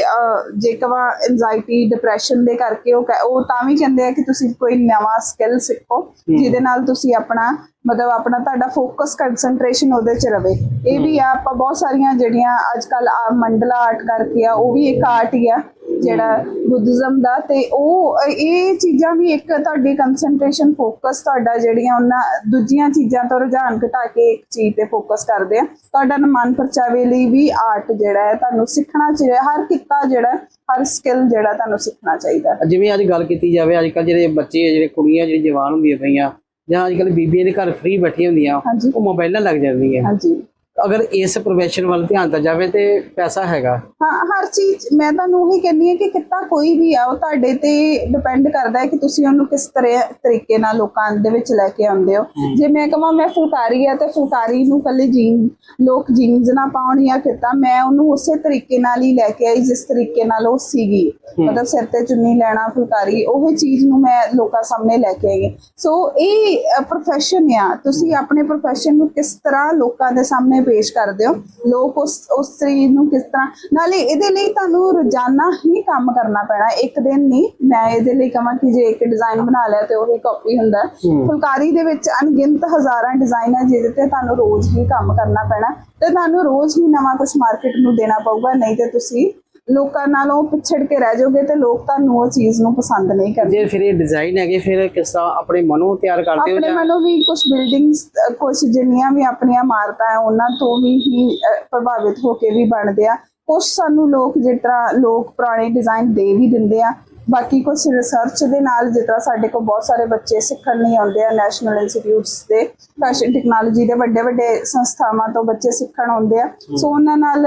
ਜੇ ਕਵਾ ਐਂਜ਼ਾਈਟੀ ਡਿਪਰੈਸ਼ਨ ਦੇ ਕਰਕੇ ਉਹ ਉਹ ਤਾਂ ਵੀ ਕਹਿੰਦੇ ਆ ਕਿ ਤੁਸੀਂ ਕੋਈ ਨਵਾਂ ਸਕਿੱਲ ਸਿੱਖੋ ਜਿਹਦੇ ਨਾਲ ਤੁਸੀਂ ਆਪਣਾ ਮਤਲਬ ਆਪਣਾ ਤੁਹਾਡਾ ਫੋਕਸ ਕਨਸੈਂਟਰੇਸ਼ਨ ਉਹਦੇ 'ਚ ਰਵੇ। ਇਹ ਵੀ ਆ, ਆਪਾਂ ਬਹੁਤ ਸਾਰੀਆਂ ਜਿਹੜੀਆਂ ਅੱਜ ਕੱਲ ਮੰਡਲਾ ਆਰਟ ਕਰਕੇ ਆ, ਉਹ ਵੀ ਇੱਕ ਆਰਟ ਹੀ ਆ ਜਿਹੜਾ ਬੁੱਧੀਜ਼ਮ ਦਾ। ਤੇ ਉਹ, ਇਹ ਚੀਜ਼ਾਂ ਵੀ ਇੱਕ ਤੁਹਾਡੀ ਕਨਸੈਂਟਰੇਸ਼ਨ ਫੋਕਸ ਤੁਹਾਡਾ ਜਿਹੜੀਆਂ ਉਹਨਾਂ ਦੂਜੀਆਂ ਚੀਜ਼ਾਂ ਤੋਂ ਰੁਝਾਨ ਘਟਾ ਕੇ ਇੱਕ ਚੀਜ਼ ਤੇ ਫੋਕਸ ਕਰਦੇ ਆ। ਤੁਹਾਡਾ ਮਨ ਪਰਚਾਵੇ ਲਈ ਵੀ ਆਰਟ ਜਿਹੜਾ ਹੈ ਤੁਹਾਨੂੰ ਸਿੱਖਣਾ ਚਾਹੀਦਾ। ਹਰ ਕਿੱਤਾ ਜਿਹੜਾ, ਹਰ ਸਕਿੱਲ ਜਿਹੜਾ ਤੁਹਾਨੂੰ ਸਿੱਖਣਾ ਚਾਹੀਦਾ ਜਿਵੇਂ ਅੱਜ ਗੱਲ ਕੀਤੀ ਜਾਵੇ ਅੱਜ ਕੱਲ ਜਿਹੜੇ ਬੱਚੇ ਜਿਹੜੇ ਕੁੜੀਆਂ, ਜਿਹੜੀ ਜਵਾਨ ਹੁੰਦੀਆਂ ਪਈਆਂ ਜਾਂ ਅੱਜ ਕੱਲ ਬੀਬੀਆਂ ਦੇ ਘਰ ਫ੍ਰੀ ਬੈਠੀਆਂ ਹੁੰਦੀਆਂ ਉਹ ਮੋਬਾਈਲਾਂ ਲੱਗ ਜਾਂਦੀਆਂ। ਹਾਂਜੀ। ਅਗਰ ਇਸ ਪ੍ਰੋਫੈਸ਼ਨ ਵੱਲ ਧਿਆਨ ਦਿੱਤਾ ਜਾਵੇ ਤੇ ਪੈਸਾ ਹੈਗਾ। ਹਾਂ ਹਰ ਚੀਜ਼ ਮੈਂ ਤੁਹਾਨੂੰ ਉਹੀ ਕਹਿੰਦੀ ਹਾਂ ਕਿ ਕਿੱਤਾ ਕੋਈ ਵੀ ਆ ਉਹ ਤੁਹਾਡੇ ਤੇ ਡਿਪੈਂਡ ਕਰਦਾ ਹੈ ਕਿ ਤੁਸੀਂ ਉਹਨੂੰ ਕਿਸ ਤਰ੍ਹਾਂ ਤਰੀਕੇ ਨਾਲ ਲੋਕਾਂ ਦੇ ਵਿੱਚ ਲੈ ਕੇ ਆਉਂਦੇ ਹੋ। ਜੇ ਮੈਂ ਕਹਾਂ ਮੈਂ ਫੁਲਕਾਰੀ ਆ ਤੇ ਫੁਲਕਾਰੀ ਨੂੰ ਕੱਲੇ ਜੀਨ ਲੋਕ ਜੀਨਸ ਨਾ ਪਾਉਣ ਜਾਂ ਕਿੱਤਾ ਮੈਂ ਉਹਨੂੰ ਉਸੇ ਤਰੀਕੇ ਨਾਲ ਹੀ ਲੈ ਕੇ ਆਈ ਜਿਸ ਤਰੀਕੇ ਨਾਲ ਉਹ ਸੀਗੀ। ਮਤਲਬ ਸਿਰ ਤੇ ਚੁੰਨੀ ਲੈਣਾ ਫੁਲਕਾਰੀ ਉਹ ਚੀਜ਼ ਨੂੰ ਮੈਂ ਲੋਕਾਂ ਸਾਹਮਣੇ ਲੈ ਕੇ ਆਈ ਸੋ ਇਹ ਪ੍ਰੋਫੈਸ਼ਨ ਆ। ਤੁਸੀਂ ਆਪਣੇ ਪ੍ਰੋਫੈਸ਼ਨ ਨੂੰ ਕਿਸ ਤਰ੍ਹਾਂ ਲੋਕਾਂ ਦੇ ਸਾਹਮਣੇ ਪੇਸ਼ ਕਰਦੇ ਹੋ? ਲੋਕ ਉਸ ਉਸ ਚੀਜ਼ ਨੂੰ ਕਿਸ ਤਰ੍ਹਾਂ ਨਾਲੇ ਇਹਦੇ ਲਈ ਤੁਹਾਨੂੰ ਰੋਜ਼ਾਨਾ ਹੀ ਕੰਮ ਕਰਨਾ ਪੈਣਾ। ਇੱਕ ਦਿਨ ਨਹੀਂ ਮੈਂ ਇਹਦੇ ਲਈ ਕਹਾਂ ਕਿ ਜੇ ਇੱਕ ਡਿਜ਼ਾਈਨ ਬਣਾ ਲਿਆ ਤੇ ਉਹੀ ਕਾਪੀ ਹੁੰਦਾ ਹੈ। ਫੁਲਕਾਰੀ ਦੇ ਵਿੱਚ ਅਣਗਿਣਤ ਹਜ਼ਾਰਾਂ ਡਿਜ਼ਾਈਨ ਹੈ ਜਿਹਦੇ ਤੇ ਤੁਹਾਨੂੰ ਰੋਜ਼ ਹੀ ਕੰਮ ਕਰਨਾ ਪੈਣਾ। ਤੇ ਤੁਹਾਨੂੰ ਰੋਜ਼ ਹੀ ਨਵਾਂ ਕੁਝ ਮਾਰਕੀਟ ਨੂੰ ਦੇਣਾ ਪਊਗਾ ਨਹੀਂ ਤੇ ਤੁਸੀਂ ਲੋਕਾਂ ਨਾਲੋਂ ਪਿਛੜ ਕੇ ਰਹਿ ਜਾਓਗੇ ਤੇ ਲੋਕ ਤੁਹਾਨੂੰ ਉਹ ਚੀਜ਼ ਨੂੰ ਪਸੰਦ ਨਹੀਂ ਕਰਦੇ ਜੇ ਫਿਰ ਇਹ ਡਿਜ਼ਾਈਨ ਹੈਗੇ ਫਿਰ ਕਿਸ ਤਰ੍ਹਾਂ ਆਪਣੇ ਮਨੋਂ ਤਿਆਰ ਕਰਦੇ ਹੋ ਆਪਣੇ ਮਨੋਂ ਵੀ ਕੁਝ ਬਿਲਡਿੰਗਸ ਕੁਝ ਜਿੰਨੀਆਂ ਵੀ ਆਪਣੀਆਂ ਇਮਾਰਤਾਂ ਹੈ ਉਹਨਾਂ ਤੋਂ ਵੀ ਹੀ ਪ੍ਰਭਾਵਿਤ ਹੋ ਕੇ ਵੀ ਬਣਦੇ ਆ। ਕੁਝ ਸਾਨੂੰ ਲੋਕ ਜਿਸ ਤਰ੍ਹਾਂ ਲੋਕ ਪੁਰਾਣੇ ਡਿਜ਼ਾਈਨ ਦੇ ਵੀ ਦਿੰਦੇ ਆ ਬਾਕੀ ਕੁਝ ਰਿਸਰਚ ਦੇ ਨਾਲ ਤਰ੍ਹਾਂ ਸਾਡੇ ਕੋਲ ਬਹੁਤ ਸਾਰੇ ਬੱਚੇ ਸਿੱਖਣ ਨਹੀਂ ਆਉਂਦੇ ਆ ਨੈਸ਼ਨਲ ਇੰਸਟੀਚਿਊਟਸ ਦੇ ਫੈਸ਼ਨ ਟੈਕਨੋਲੋਜੀ ਦੇ ਵੱਡੇ ਵੱਡੇ ਸੰਸਥਾਵਾਂ ਤੋਂ ਬੱਚੇ ਸਿੱਖਣ ਆਉਂਦੇ ਆ। ਸੋ ਉਹਨਾਂ ਨਾਲ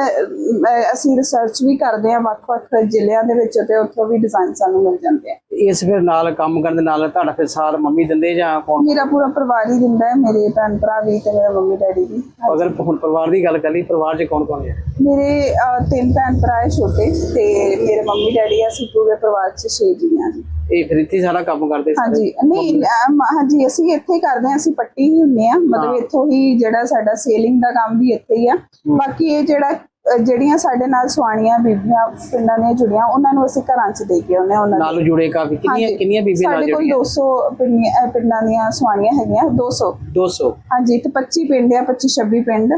ਅਸੀਂ ਰਿਸਰਚ ਵੀ ਕਰਦੇ ਆ ਵੱਖ-ਵੱਖ ਜ਼ਿਲ੍ਹਿਆਂ ਦੇ ਵਿੱਚ ਤੇ ਉੱਥੋਂ ਵੀ ਡਿਜ਼ਾਈਨ ਸਾਨੂੰ ਮਿਲ ਜਾਂਦੇ ਆ। ਇਸ ਫਿਰ ਨਾਲ ਕੰਮ ਕਰਨ ਦੇ ਨਾਲ ਤੁਹਾਡਾ ਫਿਰ ਸਾਰ ਮੰਮੀ ਦਿੰਦੇ ਜਾਂ ਕੌਣ? ਮੇਰਾ ਪੂਰਾ ਪਰਿਵਾਰ ਹੀ ਦਿੰਦਾ ਹੈ ਮੇਰੇ ਭੈਣ ਭਰਾ ਵੀ ਤੇ ਮੇਰੇ ਮੰਮੀ ਡੈਡੀ ਵੀ। ਅਗਰ ਹੁਣ ਪਰਿਵਾਰ ਦੀ ਗੱਲ ਕਰੀ ਪਰਿਵਾਰ 'ਚ ਕੌਣ ਕੌਣ ਹੈ? ਮੇਰੇ ਤਿੰਨ ਭੈਣ ਭਰਾ ਹੈ ਛੋਟੇ ਤੇ ਮੇਰੇ ਮੰਮੀ ਡੈਡੀ ਆ ਅਸੀਂ ਪੂਰੇ ਪਰਿਵਾਰ ਚ ਛੇ ਜੀ ਹਾਂ ਜੀ ਇਹ ਫਿਰ ਇੱਥੇ ਸਾਰਾ ਕੰਮ ਕਰਦੇ? ਹਾਂਜੀ ਨਹੀਂ ਅਮ, ਹਾਂਜੀ ਅਸੀਂ ਇੱਥੇ ਕਰਦੇ ਹਾਂ ਅਸੀਂ ਪੱਟੀ ਹੀ ਹੁੰਨੇ ਆ ਮਤਲਬ ਹਾਂ। ਇੱਥੋਂ ਹੀ ਜਿਹੜਾ ਸਾਡਾ ਸੇਲਿੰਗ ਦਾ ਕੰਮ ਵੀ ਇੱਥੇ ਹੀ ਆ ਬਾਕੀ ਇਹ ਜਿਹੜਾ ਜਿਹੜੀਆਂ ਸਾਡੇ ਨਾਲ ਸੁਆਣੀਆਂ ਬੀਬੀਆਂ ਪਿੰਡਾਂ ਦੀਆਂ ਜੁੜੀਆਂ ਉਹਨਾਂ ਨੂੰ ਅਸੀਂ ਘਰਾਂ 'ਚ ਦੇ ਕੇ ਹਾਂ ਉਹਨਾਂ ਨਾਲ ਜੁੜੇ ਕਾਫੀ ਕਿੰਨੀਆਂ। ਕਿੰਨੀਆਂ ਬੀਬੀਆਂ ਨਾਲ ਸਾਡੇ ਕੋਲ ਜੁੜੀਆਂ? 200 ਪਿੰਡੀਆਂ- ਪਿੰਡਾਂ ਦੀਆਂ ਸੁਆਣੀਆਂ ਹੈਗੀਆਂ 200 200 ਹਾਂਜੀ ਤੇ 25 ਪਿੰਡ ਆ 25 26 ਪਿੰਡ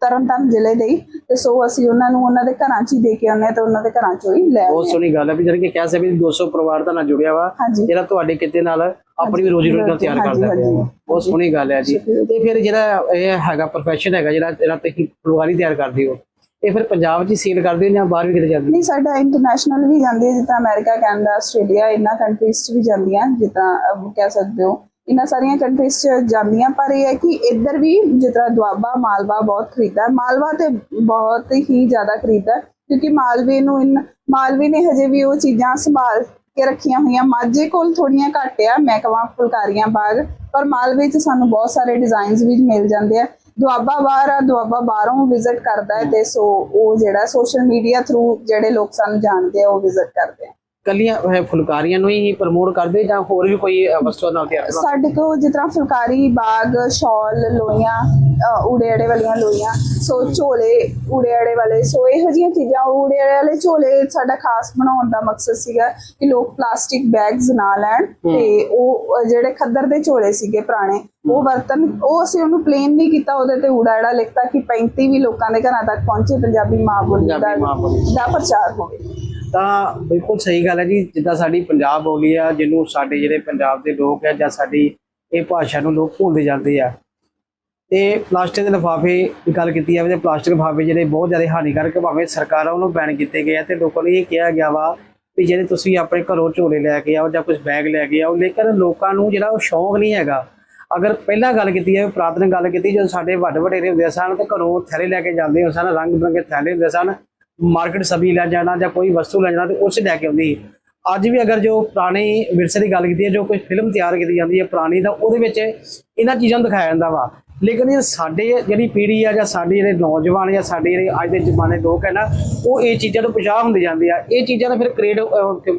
ਤਰਨਤਾਰਨ ਜ਼ਿਲ੍ਹੇ ਦੇ ਹੀ। ਤੇ ਸੋ ਅਸੀਂ ਉਹਨਾਂ ਨੂੰ ਉਹਨਾਂ ਦੇ ਘਰਾਂ 'ਚ ਹੀ ਦੇ ਕੇ ਆਉਂਦੇ ਹਾਂ ਤੇ ਉਹਨਾਂ ਦੇ ਘਰਾਂ 'ਚੋਂ ਹੀ ਲੈ ਬਹੁਤ ਹਾਂ। ਸੋਹਣੀ ਗੱਲ ਹੈ ਵੀ ਜਿਹੜੀ ਕਿ ਕਹਿ ਸਕਦੇ ਵੀ 200 ਪਰਿਵਾਰ ਦਾ ਨਾਲ ਜੁੜਿਆ ਵਾ ਜਿਹੜਾ ਤੁਹਾਡੇ ਕਿਤੇ ਨਾਲ ਆਪਣੀ ਵੀ ਰੋਜੀ ਰੋਟੀ ਤਿਆਰ ਕਰਦਾ ਵਾ। ਬਹੁਤ ਸੋਹਣੀ ਗੱਲ ਹੈ ਜੀ। ਤੇ ਫਿਰ ਜਿਹੜਾ ਇਹ ਹੈਗਾ ਪ੍ਰੋਫੈਸ਼ਨ ਹੈਗਾ ਜਿਹੜਾ ਜਿਹੜਾ ਤੁਸੀਂ ਫੁਲਕਾਰੀ ਤਿਆਰ ਕਰਦੇ ਹੋ ਇਹ ਫਿਰ ਪੰਜਾਬ 'ਚ ਹੀ ਸੇਲ ਕਰਦੇ ਹੋ ਜਾਂ ਬਾਹਰ ਵੀ ਕਿਤੇ ਜਾਂਦੀ ਨਹੀਂ ਸਾਡਾ ਇੰਟਰਨੈਸ਼ਨਲ ਵੀ ਜਾਂਦੀ ਹੈ ਜਿੱਦਾਂ ਅਮਰੀਕਾ ਕੈਨੇਡਾ ਆਸਟ੍ਰੇਲੀਆ ਇਹਨਾਂ ਕੰਟਰੀਜ਼ 'ਚ ਵੀ ਜਾਂਦੀਆਂ ਜਿੱਦਾਂ ਅਹ, ਕਹਿ ਸਕਦੇ ਹੋ। ਇਹਨਾਂ ਸਾਰੀਆਂ ਕੰਟਰੀਜ਼ 'ਚ ਜਾਂਦੀਆਂ ਪਰ ਇਹ ਹੈ ਕਿ ਇੱਧਰ ਵੀ ਜਿਸ ਤਰ੍ਹਾਂ ਦੁਆਬਾ ਮਾਲਵਾ ਬਹੁਤ ਖਰੀਦਦਾ ਹੈ। ਮਾਲਵਾ ਤੇ ਬਹੁਤ ਹੀ ਜ਼ਿਆਦਾ ਖਰੀਦਦਾ ਹੈ, ਕਿਉਂਕਿ ਮਾਲਵੇ ਨੂੰ ਇਨ ਮਾਲਵੇ ਨੇ ਹਜੇ ਵੀ ਉਹ ਚੀਜ਼ਾਂ ਸੰਭਾਲ ਕੇ ਰੱਖੀਆਂ ਹੋਈਆਂ। ਮਾਝੇ ਕੋਲ ਥੋੜੀਆਂ ਘੱਟ ਆ ਮੈਂ ਕਹਾਂ ਫੁਲਕਾਰੀਆਂ ਬਾਗ ਪਰ ਮਾਲਵੇ 'ਚ ਸਾਨੂੰ ਬਹੁਤ ਸਾਰੇ ਡਿਜ਼ਾਈਨਸ ਵੀ ਮਿਲ ਜਾਂਦੇ ਆ। ਦੁਆਬਾ ਬਾਹਰ ਆ, ਦੁਆਬਾ ਬਾਹਰੋਂ ਵਿਜ਼ਿਟ ਕਰਦਾ ਹੈ ਤੇ ਸੋ ਉਹ ਜਿਹੜਾ ਸੋਸ਼ਲ ਮੀਡੀਆ ਥਰੂ ਜਿਹੜੇ ਲੋਕ ਸਾਨੂੰ ਜਾਣਦੇ ਆ, ਉਹ ਵਿਜ਼ਿਟ ਕਰਦੇ ਆ। ਕੱਲੀਆਂ ਫੁਲਕਾਰੀਆਂ ਨੂੰ ਹੀ ਪ੍ਰਮੋਟ ਕਰਦੇ ਜਾਂ ਹੋਰ ਵੀ ਕੋਈ ਵਸਤੂਆਂ ਨਾਲ ਤਿਆਰ ਸਾਡੇ ਕੋਲ ਜਿਸ ਤਰ੍ਹਾਂ ਫੁਲਕਾਰੀ ਬਾਗ ਸ਼ਾਲ ਲੋਈਆਂ ਅ, ਊੜੇ ਅੜੇ ਵਾਲੀਆਂ ਲੋਈਆਂ ਸੋ ਝੋਲੇ ਊੜੇ ਅੜੇ ਵਾਲੇ ਸੋ ਇਹੋ ਜਿਹੀਆਂ ਚੀਜ਼ਾਂ ਊੜੇ ਅੜੇ ਵਾਲੇ ਝੋਲੇ ਸਾਡਾ ਖਾਸ ਬਣਾਉਣ ਦਾ ਮਕਸਦ ਸੀਗਾ ਕਿ ਲੋਕ ਪਲਾਸਟਿਕ ਬੈਗਸ ਨਾ ਲੈਣ ਤੇ ਉਹ ਜਿਹੜੇ ਖੱਦਰ ਦੇ ਝੋਲੇ ਸੀਗੇ ਪੁਰਾਣੇ ਉਹ ਵਰਤਨ ਉਹ ਅਸੀਂ ਉਹਨੂੰ ਪਲੇਨ ਨਹੀਂ ਕੀਤਾ ਉਹਦੇ ਤੇ ਊੜਾ ਅੜਾ ਲਿਖਤਾ ਕਿ 35 ਵੀ ਲੋਕਾਂ ਦੇ ਘਰਾਂ ਤੱਕ ਪਹੁੰਚੇ ਪੰਜਾਬੀ ਮਾਂ ਬੋਲੀ। ਦਾ ਪ੍ਰਚਾਰ ਹੋਵੇ। ਤਾਂ ਬਿਲਕੁਲ ਸਹੀ ਗੱਲ ਹੈ ਜੀ, ਜਿੱਦਾਂ ਸਾਡੀ ਪੰਜਾਬ ਬੋਲੀ ਆ, ਜਿਹਨੂੰ ਸਾਡੇ ਜਿਹੜੇ ਪੰਜਾਬ ਦੇ ਲੋਕ ਆ ਜਾਂ ਸਾਡੀ ਇਹ ਭਾਸ਼ਾ ਨੂੰ ਲੋਕ ਭੁੱਲਦੇ ਜਾਂਦੇ ਆ। ਤੇ ਪਲਾਸਟਿਕ ਦੇ ਲਿਫਾਫੇ ਦੀ ਗੱਲ ਕੀਤੀ ਜਾਵੇ ਤੇ ਪਲਾਸਟਿਕ ਲਿਫਾਫੇ ਜਿਹੜੇ ਬਹੁਤ ਜ਼ਿਆਦਾ ਹਾਨੀਕਾਰਕ ਭਾਵੇਂ ਸਰਕਾਰਾਂ ਵੱਲੋਂ ਬੈਨ ਕੀਤੇ ਗਏ ਆ ਤੇ ਲੋਕਾਂ ਨੂੰ ਇਹ ਕਿਹਾ ਗਿਆ ਵਾ ਵੀ ਜਿਹੜੇ ਤੁਸੀਂ ਆਪਣੇ ਘਰੋਂ ਝੋਲੇ ਲੈ ਕੇ ਆਓ ਜਾਂ ਕੁਝ ਬੈਗ ਲੈ ਕੇ ਆਓ, ਲੇਕਿਨ ਲੋਕਾਂ ਨੂੰ ਜਿਹੜਾ ਉਹ ਸ਼ੌਂਕ ਨਹੀਂ ਹੈਗਾ। ਅਗਰ ਪਹਿਲਾਂ ਗੱਲ ਕੀਤੀ ਜਾਵੇ, ਪੁਰਾਤਨ ਗੱਲ ਕੀਤੀ, ਜਦੋਂ ਸਾਡੇ ਵੱਡ ਵਡੇਰੇ ਹੁੰਦੇ ਸਨ ਤੇ ਘਰੋਂ ਥੈਲੇ ਲੈ ਕੇ ਜਾਂਦੇ ਹੁੰਦੇ ਸਨ, ਰੰਗ ਬਿਰੰਗੇ ਥੈਲੇ ਹੁੰਦੇ ਸਨ ਮਾਰਕੀਟ ਸਬਜ਼ੀ ਲੈ ਜਾਣਾ ਜਾਂ ਕੋਈ ਵਸਤੂ ਲੈ ਜਾਣਾ ਤੇ ਉਸ ਲੈ ਕੇ ਆਉਂਦੀ ਸੀ। ਅੱਜ ਵੀ ਅਗਰ ਜੋ ਪੁਰਾਣੇ ਵਿਰਸੇ ਦੀ ਗੱਲ ਕੀਤੀ ਹੈ, ਜੋ ਕੋਈ ਫਿਲਮ ਤਿਆਰ ਕੀਤੀ ਜਾਂਦੀ ਹੈ ਪੁਰਾਣੀ, ਤਾਂ ਉਹਦੇ ਵਿੱਚ ਇਹਨਾਂ ਚੀਜ਼ਾਂ ਨੂੰ ਦਿਖਾਇਆ ਜਾਂਦਾ ਵਾ ਲੇਕਿਨ ਇਹ ਸਾਡੇ ਜਿਹੜੀ ਪੀੜ੍ਹੀ ਆ ਜਾਂ ਸਾਡੇ ਜਿਹੜੇ ਨੌਜਵਾਨ ਜਾਂ ਸਾਡੇ ਜਿਹੜੇ ਅੱਜ ਦੇ ਜ਼ਮਾਨੇ ਲੋਕ ਹੈ ਨਾ, ਉਹ ਇਹ ਚੀਜ਼ਾਂ ਤੋਂ ਪਛਾਹ ਹੁੰਦੇ ਜਾਂਦੇ ਆ ਇਹ ਚੀਜ਼ਾਂ ਦਾ ਫਿਰ ਕ੍ਰੀਏਟ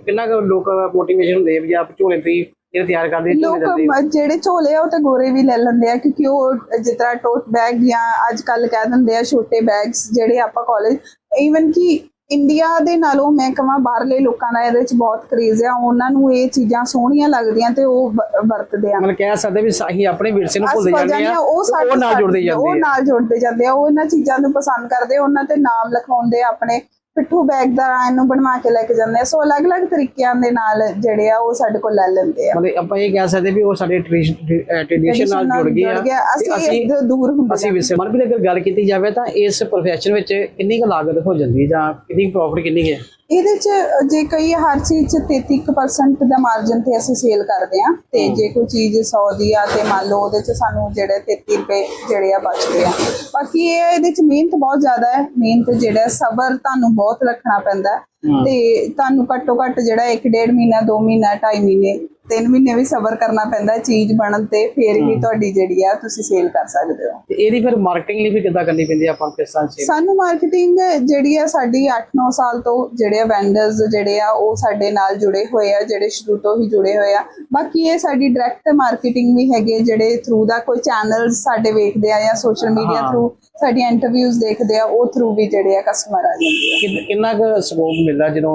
ਕਿੰਨਾ ਕੁ ਲੋਕ ਮੋਟੀਵੇਸ਼ਨ ਹੁੰਦੇ ਆ ਵੀ ਜਾਂ ਝੋਲੇ ਤੁਸੀਂ ਜਿਹੜੇ ਤਿਆਰ ਕਰਦੇ ਲੋਕ ਜਿਹੜੇ ਝੋਲੇ ਆ ਉਹ ਤੇ ਗੋਰੇ ਵੀ ਲੈ ਲੈਂਦੇ ਆ ਕਿਉਂਕਿ ਉਹ ਜਿਸ ਤਰ੍ਹਾਂ ਟੋਟ ਬੈਗ ਜਾਂ ਅੱਜ ਕੱਲ ਕਹਿ ਦਿੰਦੇ ਆ ਛੋਟੇ ਬੈਗਸ ਜਿਹੜੇ ਆਪਾਂ ਕਾਲਜ ਈਵਨ ਕਿ ਇੰਡੀਆ ਦੇ ਨਾਲੋਂ ਮੈਂ ਕਹਾਂ ਬਾਹਰਲੇ ਲੋਕਾਂ ਦਾ ਇਹਦੇ ਵਿੱਚ ਬਹੁਤ ਕਰੇਜ਼ ਆ ਉਹਨਾਂ ਨੂੰ ਇਹ ਚੀਜ਼ਾਂ ਸੋਹਣੀਆਂ ਲੱਗਦੀਆਂ ਤੇ ਉਹ ਵਰਤਦੇ ਆ। ਮਤਲਬ ਕਹਿ ਸਕਦੇ ਵੀ ਅਸੀਂ ਆਪਣੇ ਵਿਰਸੇ ਨੂੰ ਭੁੱਲਦੇ ਜਾਂਦੇ ਆ ਉਹ ਉਹ ਨਾਲ ਜੁੜਦੇ ਉਹ ਜਾਂਦੇ ਆ। ਨਾਲ ਜੁੜਦੇ ਜਾਂਦੇ ਆ ਉਹ ਇਹਨਾਂ ਚੀਜ਼ਾਂ ਨੂੰ ਪਸੰਦ ਕਰਦੇ ਉਹਨਾਂ ਤੇ ਨਾਮ ਲਿਖਾਉਂਦੇ ਆਪਣੇ ਪਿੱਠੂ ਬੈਗ ਦਾ ਇਹਨੂੰ ਬਣਵਾ ਕੇ ਲੈ ਕੇ ਜਾਂਦੇ ਆ। ਸੋ ਅਲੱਗ-ਅਲੱਗ ਤਰੀਕਿਆਂ ਦੇ ਨਾਲ ਜਿਹੜੇ ਆ ਉਹ ਸਾਡੇ ਕੋਲ ਲੈ ਲੈਂਦੇ ਆ। ਮਤਲਬ ਆਪਾਂ ਇਹ ਕਹਿ ਸਕਦੇ ਵੀ ਉਹ ਸਾਡੇ ਟ੍ਰੈਡੀਸ਼ਨ ਨਾਲ ਜੁੜ ਗਏ ਆ। ਅਸੀਂ ਦੂਰ ਹੁੰਦੇ ਅਸੀਂ ਵਿਰਸੇ ਮਨ ਵੀ ਅਗਰ ਗੱਲ ਕੀਤੀ ਜਾਵੇ ਤਾਂ ਇਸ profession ਵਿੱਚ ਕਿੰਨੀ ਕੁ ਲਾਗਤ ਹੋ ਜਾਂਦੀ ਹੈ ਜਾਂ ਕਿੰਨੀ ਪ੍ਰੋਫਿਟ ਕਿੰਨੀ ਹੈ? ਇਹਦੇ ਚ ਜੇ ਕਈ ਹਰ ਚੀਜ਼ ਚ 33% ਦਾ ਮਾਰਜਨ ਤੇ ਅਸੀਂ ਸੇਲ ਕਰਦੇ ਆ ਤੇ ਜੇ ਕੋਈ ਚੀਜ਼ 100 ਦੀ ਆ ਤੇ ਮੰਨ ਲਓ ਉਹਦੇ ਚ ਸਾਨੂੰ ਜਿਹੜੇ 33 ਰੁਪਏ ਜਿਹੜੇ ਆ ਬਚਦੇ ਆ। ਬਾਕੀ ਇਹ ਇਹਦੇ ਚ ਮਿਹਨਤ ਬਹੁਤ ਜ਼ਿਆਦਾ ਹੈ। ਮਿਹਨਤ ਜਿਹੜਾ ਸਬਰ ਤੁਹਾਨੂੰ ਬਹੁਤ ਰੱਖਣਾ ਪੈਂਦਾ ਹੈ। ਤੇ ਤੁਹਾਨੂੰ ਘੱਟੋ ਘੱਟ ਜਿਹੜਾ 1 ਡੇਢ ਮਹੀਨਾ 2 ਮਹੀਨਾ 2.5 ਮਹੀਨੇ 3 ਮਹੀਨੇ ਵੀ ਸਬਰ ਕਰਨਾ ਪੈਂਦਾ ਚੀਜ਼ ਬਣਨ ਤੇ ਫਿਰ ਹੀ। ਤੁਹਾਡੀ ਜਿਹੜੀ ਆ ਤੁਸੀਂ ਸੇਲ ਕਰ ਸਕਦੇ ਹੋ। ਤੇ ਇਹਦੀ ਫਿਰ ਮਾਰਕੀਟਿੰਗ ਲਈ ਵੀ ਕਿੱਦਾਂ ਕਰਨੀ ਪੈਂਦੀ ਆ ਆਪਾਂ ਕਿਸ ਤਰ੍ਹਾਂ ਸੇਲ ਸਾਨੂੰ ਮਾਰਕੀਟਿੰਗ ਜਿਹੜੀ ਆ ਸਾਡੀ 8-9 ਸਾਲ ਤੋਂ ਜਿਹੜੇ ਆ ਵੈਂਡਰਸ ਜਿਹੜੇ ਆ ਉਹ ਸਾਡੇ ਨਾਲ ਜੁੜੇ ਹੋਏ ਆ ਜਿਹੜੇ ਸ਼ੁਰੂ ਤੋਂ ਹੀ ਜੁੜੇ ਹੋਏ ਆ। ਬਾਕੀ ਇਹ ਸਾਡੀ ਡਾਇਰੈਕਟ ਮਾਰਕੀਟਿੰਗ ਵੀ ਹੈਗੇ ਜਿਹੜੇ ਥਰੂ ਦਾ ਕੋਈ ਚੈਨਲਸ ਸਾਡੇ ਵੇਖਦੇ ਆ ਜਾਂ ਸੋਸ਼ਲ ਮੀਡੀਆ। ਥਰੂ ਸਾਡੀਆਂ ਇੰਟਰਵਿਊਜ਼ ਦੇਖਦੇ ਆ ਉਹ ਥਰੂ ਵੀ ਜਿਹੜੇ ਆ ਕਸਟਮਰ ਆ ਜਾਂਦੇ ਆ। ਕਿੰਨਾ ਕੁ ਸਕੋਪ ਮਿਲਦਾ ਜਦੋਂ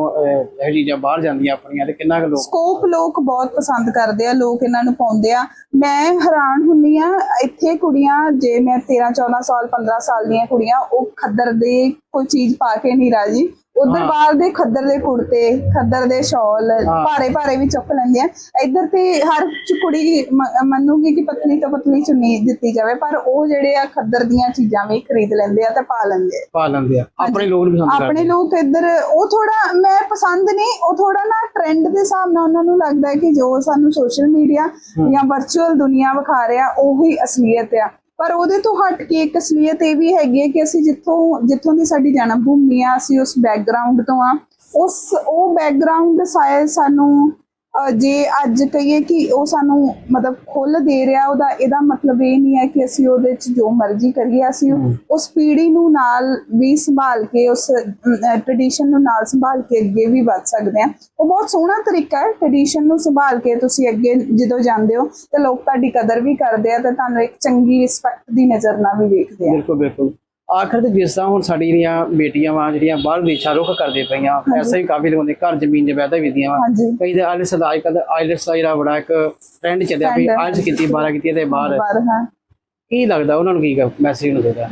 ਇਹ ਚੀਜ਼ਾਂ ਬਾਹਰ ਜਾਂਦੀਆਂ ਆਪਣੀਆਂ ਤੇ ਕਿੰਨਾ ਕੁ ਲੋਕ ਸਕੋਪ ਲੋਕ ਬਹੁਤ ਪਸੰਦ ਕਰਦੇ ਆ, ਲੋਕ ਇਹਨਾਂ ਨੂੰ ਪਾਉਂਦੇ ਆ। ਮੈਂ ਹੈਰਾਨ ਹੁੰਨੀ ਆ, ਇੱਥੇ ਕੁੜੀਆਂ, ਜੇ ਮੈਂ 13 14 ਸਾਲ 15 ਸਾਲ ਦੀਆਂ ਕੁੜੀਆਂ, ਉਹ ਖੱਦਰ ਦੇ ਕੋਈ ਚੀਜ਼ ਪਾ ਕੇ ਨਹੀਂ ਰਾਜੀ। ਉਧਰ। ਬਾਹਰ ਦੇ ਖੱਦਰ ਦੇ ਕੁੜਤੇ ਖੱਦਰ ਦੇ ਸ਼ਾਲ। ਭਾਰੇ ਭਾਰੇ ਵੀ ਚੁੱਕ ਲੈਂਦੇ ਆ। ਇੱਧਰ ਤੇ ਹਰ ਕੁੜੀ ਮੰਨੂਗੀ ਕਿ ਪਤਲੀ ਤੋਂ ਪਤਲੀ ਚੁੰਨੀ ਦਿੱਤੀ ਜਾਵੇ ਪਰ ਉਹ ਜਿਹੜੇ ਆ ਖੱਦਰ ਦੀਆਂ ਚੀਜ਼ਾਂ ਵੀ ਖਰੀਦ ਲੈਂਦੇ ਆ ਤੇ ਪਾ ਲੈਂਦੇ ਆ। ਪਾ ਲੈਂਦੇ ਆ। ਆਪਣੇ ਲੋਕ ਵੀ ਪਸੰਦ ਆਪਣੇ ਕਰਦੇ ਲੋਕ ਇੱਧਰ ਉਹ ਥੋੜਾ ਮੈਂ ਪਸੰਦ ਨਹੀਂ ਉਹ ਥੋੜਾ ਨਾ ਟ੍ਰੈਂਡ ਦੇ ਹਿਸਾਬ ਨਾਲ ਉਹਨਾਂ ਨੂੰ ਲੱਗਦਾ ਕਿ ਜੋ ਸਾਨੂੰ ਸੋਸ਼ਲ ਮੀਡੀਆ ਜਾਂ ਵਰਚੁਅਲ ਦੁਨੀਆ ਵਿਖਾ ਰਿਹਾ ਉਹੀ ਅਸਲੀਅਤ ਆ। ਪਰ ਉਹਦੇ ਤੋਂ ਹਟ ਕੇ ਇੱਕ ਅਸਲੀਅਤ ਇਹ ਵੀ ਹੈਗੀ ਹੈ ਕਿ ਅਸੀਂ ਜਿੱਥੋਂ ਜਿੱਥੋਂ ਦੀ ਸਾਡੀ ਜਨਮ ਭੂਮੀ ਆ, ਅਸੀਂ ਉਸ ਬੈਕਗ੍ਰਾਉਂਡ ਤੋਂ ਆ। ਉਸ, ਉਹ ਬੈਕਗ੍ਰਾਉਂਡ ਸ਼ਾਇਦ ਸਾਨੂੰ ਜੇ ਅੱਜ ਕਹੀਏ ਕਿ ਉਹ ਸਾਨੂੰ ਮਤਲਬ ਖੁੱਲ ਦੇ ਰਿਹਾ ਉਹਦਾ ਇਹਦਾ ਮਤਲਬ ਇਹ ਨਹੀਂ ਹੈ ਕਿ ਅਸੀਂ ਉਹਦੇ ਚ ਜੋ ਮਰਜ਼ੀ ਕਰੀਏ ਅਸੀਂ ਉਸ ਪੀੜ੍ਹੀ ਨੂੰ ਨਾਲ ਵੀ ਸੰਭਾਲ ਕੇ ਉਸ ਟ੍ਰੈਡੀਸ਼ਨ ਨੂੰ ਨਾਲ ਸੰਭਾਲ ਕੇ ਅੱਗੇ ਵੀ ਵਧ ਸਕਦੇ ਆ ਉਹ ਬਹੁਤ ਸੋਹਣਾ ਤਰੀਕਾ ਹੈ ਟ੍ਰੈਡੀਸ਼ਨ ਨੂੰ ਸੰਭਾਲ ਕੇ ਤੁਸੀਂ ਅੱਗੇ ਜਦੋਂ ਜਾਂਦੇ ਹੋ ਤੇ ਲੋਕ ਤੁਹਾਡੀ ਕਦਰ ਵੀ ਕਰਦੇ ਆ ਤੇ ਤੁਹਾਨੂੰ ਇੱਕ ਚੰਗੀ ਰਿਸਪੈਕਟ ਦੀ ਨਜ਼ਰ ਨਾਲ ਵੀ ਵੇਖਦੇ ਆ। ਬਿਲਕੁਲ ਬਿਲਕੁਲ। ਆਖਰ ਤੇ ਜਿਸ ਤਰ੍ਹਾਂ ਹੁਣ ਸਾਡੀ ਜਿਹੜੀਆਂ ਬੇਟੀਆਂ ਵਾ ਜਿਹੜੀਆਂ ਬਾਹਰ ਦੇਸ਼ਾਂ ਰੁਖ ਕਰਦੇ ਪਈਆਂ ਐਸਾ ਵੀ ਕਾਫੀ ਲੋਕਾਂ ਦੇ ਘਰ ਜ਼ਮੀਨ ਜਵਾਇਦਾਂ ਵਿਦੀਆਂ ਵਾ। ਹਾਂਜੀ। ਕਈ ਦੇ ਆਇਲਸ ਦਾ ਅੱਜ ਕੱਲ੍ਹ ਆਇਲਸ ਦਾ ਜਿਹੜਾ ਬੜਾ ਇੱਕ ਟ੍ਰੈਂਡ ਚੱਲਿਆ ਵੀ ਹੈ। ਆਇਲਸ ਕੀਤੀ 12 ਕੀਤੀ ਤੇ ਬਾਹਰ। ਹਾਂ। ਕੀ ਲੱਗਦਾ ਉਹਨਾਂ ਨੂੰ ਕੀ ਮੈਸੇਜ ਨੂੰ ਦੇਦਾ?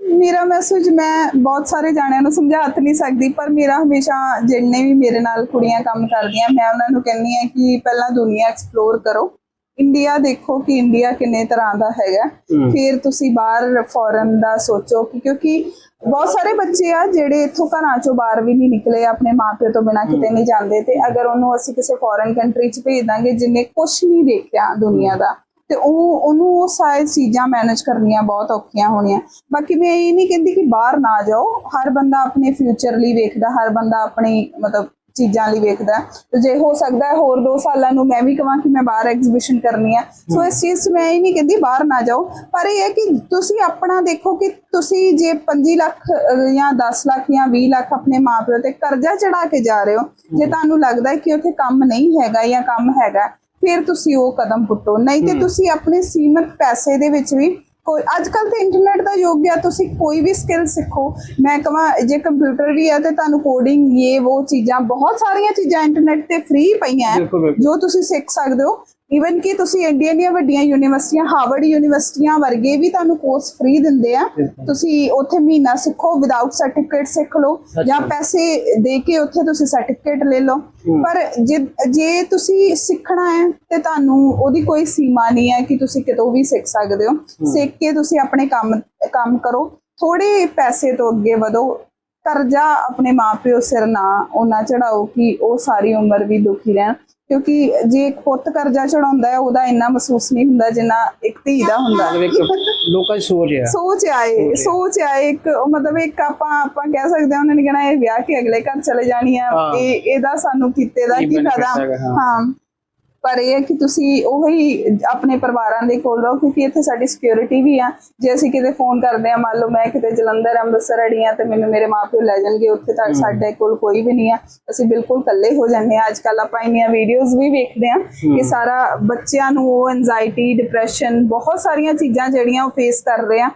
ਮੇਰਾ ਮੈਸੇਜ ਮੈਂ ਬਹੁਤ ਸਾਰੇ ਜਾਣਿਆਂ ਨੂੰ ਸਮਝਾ ਤਾਂ ਨਹੀਂ ਸਕਦੀ ਪਰ ਮੇਰਾ ਹਮੇਸ਼ਾ ਜਿੰਨੇ ਵੀ ਮੇਰੇ ਨਾਲ ਕੁੜੀਆਂ ਕੰਮ ਕਰਦੀਆਂ ਮੈਂ ਉਹਨਾਂ ਨੂੰ ਕਹਿੰਦੀ ਆ ਕਿ ਪਹਿਲਾਂ ਦੁਨੀਆ ਐਕਸਪਲੋਰ ਕਰੋ। ਇੰਡੀਆ ਦੇਖੋ ਕਿ ਇੰਡੀਆ ਕਿੰਨੇ ਤਰ੍ਹਾਂ ਦਾ ਹੈਗਾ। ਫਿਰ ਤੁਸੀਂ ਬਾਹਰ ਫੋਰਨ ਦਾ ਸੋਚੋ ਕਿ ਕਿਉਂਕਿ ਬਹੁਤ ਸਾਰੇ ਬੱਚੇ ਆ ਜਿਹੜੇ ਇੱਥੋਂ ਘਰਾਂ ਚੋਂ ਬਾਹਰ ਵੀ ਨਹੀਂ ਨਿਕਲੇ ਆਪਣੇ ਮਾਪਿਆਂ ਤੋਂ ਬਿਨਾਂ ਕਿਤੇ ਨਹੀਂ ਜਾਂਦੇ ਤੇ ਅਗਰ ਉਹਨੂੰ ਅਸੀਂ ਕਿਸੇ ਫੋਰਨ ਕੰਟਰੀ 'ਚ ਭੇਜ ਦਾਂਗੇ ਜਿੰਨੇ ਕੁਝ ਨਹੀਂ ਦੇਖਿਆ ਦੁਨੀਆ ਦਾ ਤੇ ਉਹ ਉਹਨੂੰ ਉਹ ਸਾਰੀ ਚੀਜ਼ਾਂ ਮੈਨੇਜ ਕਰਨੀਆਂ ਬਹੁਤ ਔਖੀਆਂ ਹੋਣੀਆਂ। ਬਾਕੀ ਮੈਂ ਇਹ ਨਹੀਂ ਕਹਿੰਦੀ ਕਿ ਬਾਹਰ ਨਾ ਜਾਓ ਹਰ ਬੰਦਾ ਆਪਣੇ ਫਿਊਚਰ ਲਈ ਵੇਖਦਾ ਹਰ ਬੰਦਾ ਆਪਣੀ ਮਤਲਬ ਚੀਜ਼ਾਂ ਲਈ ਵੇਖਦਾ ਤੇ ਜੇ ਹੋ ਸਕਦਾ ਹੈ ਹੋਰ 2 ਸਾਲਾਂ ਨੂੰ ਮੈਂ ਵੀ ਕਹਾਂ ਕਿ ਮੈਂ ਬਾਹਰ ਐਗਜ਼ੀਬਿਸ਼ਨ ਕਰਨੀ ਹੈ। ਸੋ ਇਸ ਚੀਜ਼ 'ਚ ਮੈਂ ਇਹ ਨਹੀਂ ਕਹਿੰਦੀ ਬਾਹਰ ਨਾ ਜਾਓ। ਪਰ ਇਹ ਹੈ ਕਿ ਤੁਸੀਂ ਆਪਣਾ ਦੇਖੋ ਕਿ ਤੁਸੀਂ ਜੇ 5 ਲੱਖ ਜਾਂ 10 ਲੱਖ ਜਾਂ 20 ਲੱਖ ਆਪਣੇ ਮਾਪਿਓ ਤੇ ਕਰਜ਼ਾ ਚੜਾ ਕੇ ਜਾ ਰਹੇ ਹੋ ਜੇ ਤੁਹਾਨੂੰ ਲੱਗਦਾ ਹੈ ਕਿ ਉੱਥੇ ਕੰਮ ਨਹੀਂ ਹੈਗਾ ਜਾਂ ਕੰਮ ਹੈਗਾ ਫਿਰ ਤੁਸੀਂ ਉਹ ਕਦਮ ਪੁੱਟੋ। ਨਹੀਂ ਤੇ ਤੁਸੀਂ ਆਪਣੇ ਸੀਮਤ ਪੈਸੇ ਦੇ ਵਿੱਚ ਵੀ ਕੋਈ ਅੱਜ ਕੱਲ ਤੇ ਇੰਟਰਨੈਟ ਦਾ ਯੁੱਗ ਆ ਤੁਸੀਂ ਕੋਈ ਵੀ ਸਕਿੱਲ ਸਿੱਖੋ। ਮੈਂ ਕਹਾਂ ਜੇ ਕੰਪਿਊਟਰ ਵੀ ਆ ਤੇ ਤੁਹਾਨੂੰ ਕੋਡਿੰਗ ਇਹ ਉਹ ਚੀਜ਼ਾਂ ਬਹੁਤ ਸਾਰੀਆਂ ਚੀਜ਼ਾਂ ਇੰਟਰਨੈਟ ਤੇ ਫ੍ਰੀ ਪਈਆਂ। ਹੈ, ਜੋ ਤੁਸੀਂ ਸਿੱਖ ਸਕਦੇ ਹੋ। ਈਵਨ ਕਿ ਤੁਸੀਂ ਇੰਡੀਆ ਦੀਆਂ ਵੱਡੀਆਂ ਯੂਨੀਵਰਸਿਟੀਆਂ ਹਾਰਵਰਡ ਯੂਨੀਵਰਸਿਟੀਆਂ ਵਰਗੇ ਵੀ ਤੁਹਾਨੂੰ ਕੋਰਸ ਫ੍ਰੀ ਦਿੰਦੇ ਆ। ਤੁਸੀਂ ਉੱਥੇ ਮਹੀਨਾ ਸਿੱਖੋ ਵਿਦਆਊਟ ਸਰਟੀਫਿਕੇਟ ਸਿੱਖ ਲਓ ਜਾਂ ਪੈਸੇ ਦੇ ਕੇ ਉੱਥੇ ਤੁਸੀਂ ਸਰਟੀਫਿਕੇਟ ਲੈ ਲਓ। ਪਰ ਜੇ ਜੇ ਤੁਸੀਂ ਸਿੱਖਣਾ ਹੈ ਤੇ ਤੁਹਾਨੂੰ ਉਹਦੀ ਕੋਈ ਸੀਮਾ ਨਹੀਂ ਹੈ ਕਿ ਤੁਸੀਂ ਕਿਤੋਂ ਵੀ ਸਿੱਖ ਸਕਦੇ ਹੋ। ਸਿੱਖ ਕੇ ਤੁਸੀਂ ਆਪਣੇ ਕੰਮ ਕੰਮ ਕਰੋ। ਥੋੜੇ ਪੈਸੇ ਤੋਂ ਅੱਗੇ ਵਧੋ। ਕਰਜ਼ਾ ਆਪਣੇ ਮਾਪਿਓ ਸਿਰ ਨਾ ਉਹਨਾਂ ਚੜਾਓ ਕਿ ਉਹ ਸਾਰੀ ਉਮਰ ਵੀ ਦੁਖੀ ਰਹਿਣ। ਕਿਉਂਕਿ ਜੇ ਇੱਕ ਪੁੱਤ ਕਰਜ਼ਾ ਚੜਾਉਂਦਾ ਹੈ ਉਹਦਾ ਇੰਨਾ ਮਹਿਸੂਸ ਨਹੀਂ ਹੁੰਦਾ ਜਿੰਨਾ ਇੱਕ ਧੀ ਦਾ ਹੁੰਦਾ ਮਤਲਬ ਇੱਕ ਲੋਕਾਂ ਦੀ ਸੋਚ ਆ। ਸੋਚ ਆਏ ਸੋਚ ਆਏ ਇੱਕ ਮਤਲਬ ਇੱਕ ਆਪਾਂ ਆਪਾਂ ਕਹਿ ਸਕਦੇ ਹਾਂ ਉਹਨਾਂ ਨੇ ਕਹਿਣਾ ਇਹ ਵਿਆਹ ਕੇ ਅਗਲੇ ਘਰ ਚਲੇ ਜਾਣੀ ਆ। ਇਹ ਇਹਦਾ ਸਾਨੂੰ ਕੀਤੇ ਦਾ ਕੀ ਫਾਇਦਾ। ਹਾਂ। ਪਰ ਇਹ ਹੈ ਕਿ ਤੁਸੀਂ ਉਹੀ ਆਪਣੇ ਪਰਿਵਾਰਾਂ ਦੇ ਕੋਲ ਰਹੋ ਕਿਉਂਕਿ ਇੱਥੇ ਸਾਡੀ ਸਿਕਿਉਰਿਟੀ ਵੀ ਆ। ਜੇ ਅਸੀਂ ਕਿਤੇ ਫੋਨ ਕਰਦੇ ਆ ਮੰਨ ਲਓ ਮੈਂ ਕਿਤੇ ਜਲੰਧਰ ਅੰਮ੍ਰਿਤਸਰ ਅੜੀ ਆ ਤੇ ਮੈਨੂੰ ਮੇਰੇ ਮਾਪਿਓ ਲੈ ਜਾਣਗੇ ਉੱਥੇ ਤੱਕ ਸਾਡੇ ਕੋਲ ਕੋਈ ਵੀ ਨਹੀਂ ਆ। ਅਸੀਂ ਬਿਲਕੁਲ ਇਕੱਲੇ ਹੋ ਜਾਂਦੇ ਆ ਅੱਜ ਕੱਲ ਆਪਾਂ ਇੰਨੀਆਂ ਵੀਡੀਓਜ਼ ਵੀ ਵੇਖਦੇ ਆ ਕਿ ਸਾਰਾ ਬੱਚਿਆਂ ਨੂੰ ਉਹ ਐਂਜ਼ਾਈਟੀ ਡਿਪਰੈਸ਼ਨ ਬਹੁਤ ਸਾਰੀਆਂ ਚੀਜ਼ਾਂ ਜਿਹੜੀਆਂ ਉਹ ਫੇਸ ਕਰ ਰਹੇ ਆ।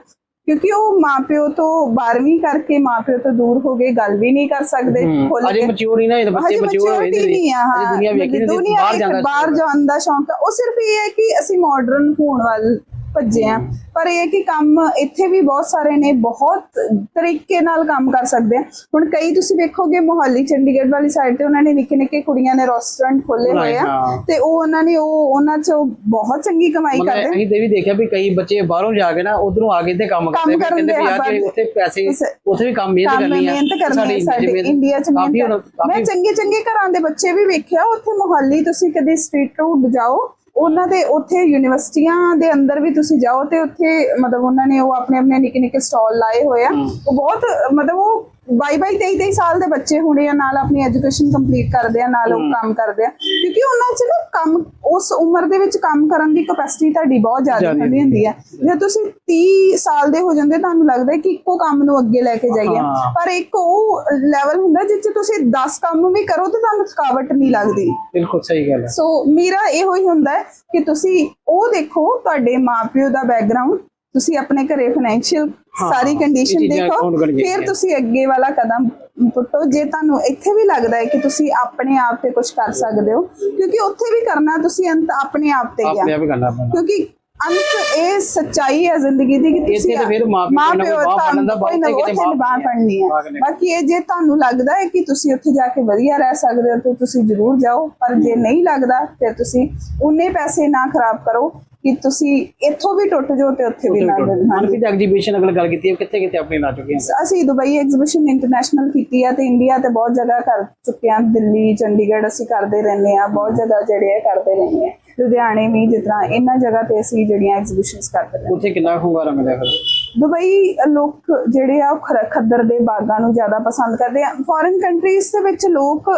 ਕਿਉਂਕਿ ਉਹ ਮਾਪਿਓ ਤੋਂ 12ਵੀਂ ਕਰਕੇ ਮਾਪਿਓ ਤੋਂ ਦੂਰ ਹੋ ਗਏ ਗੱਲ ਵੀ ਨਹੀਂ ਕਰ ਸਕਦੇ ਖੁੱਲ੍ਹ ਅਜੇ ਕੇ। ਮਚਿਓਰ ਨਹੀਂ ਨਾ ਇਹ ਬੱਚੇ ਹਜੇ ਮਚਿਓਰ ਹੋਏ ਨਹੀਂ ਹਾਂ ਦੁਨੀਆ ਵੇਖੀ ਨਹੀਂ ਦੁਨੀਆ ਬਾਹਰ ਇੱਕ ਜਾਂਦਾ ਬਾਹਰ ਜਾਣ ਦਾ ਸ਼ੌਂਕ ਉਹ ਸਿਰਫ ਇਹ ਹੈ ਕਿ ਅਸੀਂ ਮਾਡਰਨ ਹੋਣ ਵੱਲ ਭੱਜੇ ਆ। ਪਰ ਇਹ ਕਿ ਕੰਮ ਇੱਥੇ ਵੀ ਬਹੁਤ ਸਾਰੇ ਨੇ ਬਹੁਤ ਤਰੀਕੇ ਨਾਲ ਕੰਮ ਕਰ ਸਕਦੇ ਆ। ਹੁਣ ਕਈ ਤੁਸੀਂ ਵੇਖੋਗੇ ਮੁਹੱਲੀ ਚੰਡੀਗੜ੍ਹ ਵਾਲੀ ਸਾਈਡ ਤੇ ਉਹਨਾਂ ਨੇ ਨਿੱਕੇ ਨਿੱਕੇ ਕੁੜੀਆਂ ਨੇ ਰੈਸਟੋਰੈਂਟ ਖੋਲੇ ਹੋਏ ਆ। ਤੇ ਉਹ ਉਹਨਾਂ ਨੇ ਉਹ ਉਹਨਾਂ ਚੋਂ ਬਹੁਤ ਚੰਗੀ ਕਮਾਈ ਕਰਦੇ ਅਸੀਂ ਤੇ ਵੀ ਦੇਖਿਆ ਵੀ ਕਈ ਬੱਚੇ ਬਾਹਰੋਂ ਜਾ ਕੇ ਨਾ ਉਧਰੋਂ ਆ ਕੇ ਤੇ ਕੰਮ ਕਰਦੇ ਕਰਨ ਕਹਿੰਦੇ ਵੀ ਯਾਰ ਜੇ ਉੱਥੇ ਪੈਸੇ ਉੱਥੇ ਵੀ ਕੰਮ ਮਿਹਨਤ ਕਰਨੀ ਆ। ਮਿਹਨਤ ਕਰਨੀ ਸਾਡੀ ਸਾਡੇ ਇੰਡੀਆ ਚ ਮਿਹਨਤ ਮੈਂ ਚੰਗੇ ਚੰਗੇ ਘਰਾਂ ਦੇ ਬੱਚੇ ਵੀ ਵੇਖਿਆ ਉੱਥੇ ਮੁਹੱਲੀ ਤੁਸੀਂ ਕਦੇ ਸਟਰੀਟ ਰੂਟ ਜਾਓ ਉਹਨਾਂ ਦੇ ਉੱਥੇ ਯੂਨੀਵਰਸਿਟੀਆਂ ਦੇ ਅੰਦਰ ਵੀ ਤੁਸੀਂ ਜਾਓ ਤੇ ਉੱਥੇ ਮਤਲਬ ਉਹਨਾਂ ਨੇ ਉਹ ਆਪਣੇ ਆਪਣੇ ਨਿੱਕੇ ਨਿੱਕੇ ਸਟਾਲ ਲਾਏ ਹੋਏ ਆ। ਉਹ ਬਹੁਤ ਮਤਲਬ ਉਹ 22 22 23 23 ਸਾਲ ਦੇ ਬੱਚੇ ਹੋਣੇ ਆ ਨਾਲ ਆਪਣੀ ਐਜੂਕੇਸ਼ਨ ਕੰਪਲੀਟ ਕਰਦੇ ਆ ਨਾਲ ਉਹ ਕੰਮ ਕਰਦੇ ਆ। ਕਿਉਂਕਿ ਉਹਨਾਂ ਚ ਨਾ ਕੰਮ ਉਸ ਉਮਰ ਦੇ ਵਿੱਚ ਕੰਮ ਕਰਨ ਦੀ ਕਪੈਸਿਟੀ ਤੁਹਾਡੀ ਬਹੁਤ ਜ਼ਿਆਦਾ ਹੁੰਦੀ ਹੁੰਦੀ ਹੈ ਜੇ ਤੁਸੀਂ 30 ਸਾਲ ਦੇ ਹੋ ਜਾਂਦੇ ਤੁਹਾਨੂੰ ਲੱਗਦਾ ਕਿ ਇੱਕੋ ਕੰਮ ਨੂੰ ਅੱਗੇ ਲੈ ਕੇ ਜਾਈਏ। ਪਰ ਇੱਕ ਉਹ ਲੈਵਲ ਹੁੰਦਾ 'ਚ ਤੁਸੀਂ 10 ਕੰਮ ਵੀ ਕਰੋ ਤੇ ਤੁਹਾਨੂੰ ਥਕਾਵਟ ਨਹੀਂ ਲੱਗਦੀ। ਬਿਲਕੁਲ ਸਹੀ ਗੱਲ ਹੈ ਸੋ ਮੇਰਾ ਇਹੋ ਹੀ ਹੁੰਦਾ ਹੈ ਕਿ ਤੁਸੀਂ ਉਹ ਦੇਖੋ ਤੁਹਾਡੇ ਮਾਪਿਓ ਦਾ ਬੈਕਗ੍ਰਾਉਂਡ ਤੁਸੀਂ ਆਪਣੇ ਘਰੇ ਫਾਈਨੈਂਸ਼ੀਅਲ ਸਾਰੀ ਕੰਡੀਸ਼ਨ ਦੇਖੋ ਫਿਰ। ਤੁਸੀਂ ਅੱਗੇ ਵਾਲਾ ਕਦਮ ਪੁੱਟੋ। ਜੇ ਤੁਹਾਨੂੰ ਇੱਥੇ ਵੀ ਲੱਗਦਾ ਹੈ ਕਿ ਤੁਸੀਂ ਆਪਣੇ ਆਪ ਤੇ ਕੁਝ ਕਰ ਸਕਦੇ ਹੋ ਕਿਉਂਕਿ ਉੱਥੇ ਵੀ ਕਰਨਾ ਤੁਸੀਂ ਅੰਤ ਆਪਣੇ ਆਪ ਤੇ ਹੀ ਆਪਣੇ ਆ ਆਪ ਹੀ ਕਰਨਾ ਪੈਂਦਾ ਕਿਉਂਕਿ ਅੰਤ ਇਹ ਸੱਚਾਈ ਹੈ ਜ਼ਿੰਦਗੀ ਦੀ ਕਿ ਤੁਸੀਂ ਤੇ ਫਿਰ ਮਾਂ ਪਿਓ ਦਾ ਕੋਈ ਨਾ ਕਿਤੇ ਫੜਨੀ ਬਾਂਹ ਹੈ। ਬਾਕੀ ਇਹ ਜੇ ਤੁਹਾਨੂੰ ਲੱਗਦਾ ਹੈ ਕਿ ਤੁਸੀਂ ਉੱਥੇ ਜਾ ਕੇ ਵਧੀਆ ਰਹਿ ਸਕਦੇ ਹੋ ਤੇ ਤੁਸੀਂ ਜ਼ਰੂਰ ਜਾਓ। ਪਰ ਜੇ ਨਹੀਂ ਲੱਗਦਾ ਫਿਰ ਤੁਸੀਂ ਉਨੇ ਪੈਸੇ ਨਾ ਖਰਾਬ ਕਰੋ। ਕਿ ਤੁਸੀਂ ਇੱਥੋਂ ਵੀ ਟੁੱਟ ਜਾਓ ਤੇ ਉੱਥੇ ਵੀ ਨਾ ਹਾਂਜੀ। ਮਨਪ੍ਰੀਤ ਐਗਜੀਬਿਸ਼ਨ ਅਗਰ ਗੱਲ ਕੀਤੀ ਹੈ ਕਿੱਥੇ ਕਿੱਥੇ ਆਪਣੇ ਲਾ ਚੁੱਕੇ ਹਾਂ? ਅਸੀਂ ਦੁਬਈ ਐਗਜ਼ੀਬਿਸ਼ਨ ਇੰਟਰਨੈਸ਼ਨਲ ਕੀਤੀ ਹੈ ਤੇ ਇੰਡੀਆ ਤੇ ਬਹੁਤ ਜਗ੍ਹਾ ਕਰ ਚੁੱਕੇ ਹਾਂ। ਦਿੱਲੀ ਚੰਡੀਗੜ੍ਹ ਅਸੀਂ ਕਰਦੇ ਰਹਿੰਦੇ ਆ ਬਹੁਤ ਜਗ੍ਹਾ ਜਿਹੜੇ ਆ ਕਰਦੇ ਰਹਿੰਦੇ ਆ ਲੁਧਿਆਣੇ ਵੀ ਜਿਸ ਤਰ੍ਹਾਂ ਇਹਨਾਂ ਜਗ੍ਹਾ ਤੇ ਅਸੀਂ ਜਿਹੜੀਆਂ ਐਗਜ਼ੀਬਿਸ਼ਨਸ ਕਰਦੇ ਰਹਿੰਦੇ ਹਾਂ। ਉੱਥੇ ਕਿੰਨਾ ਹੁੰਗਾਰਾ ਮਿਲਿਆ ਫਿਰ? ਦੁਬਈ ਲੋਕ ਜਿਹੜੇ ਆ ਉਹ ਖਰ- ਖੱਦਰ ਦੇ ਬਾਗਾਂ ਨੂੰ ਜ਼ਿਆਦਾ ਪਸੰਦ ਕਰਦੇ ਆ। ਫੋਰਨ ਕੰਟਰੀਜ਼ ਦੇ ਵਿੱਚ ਲੋਕ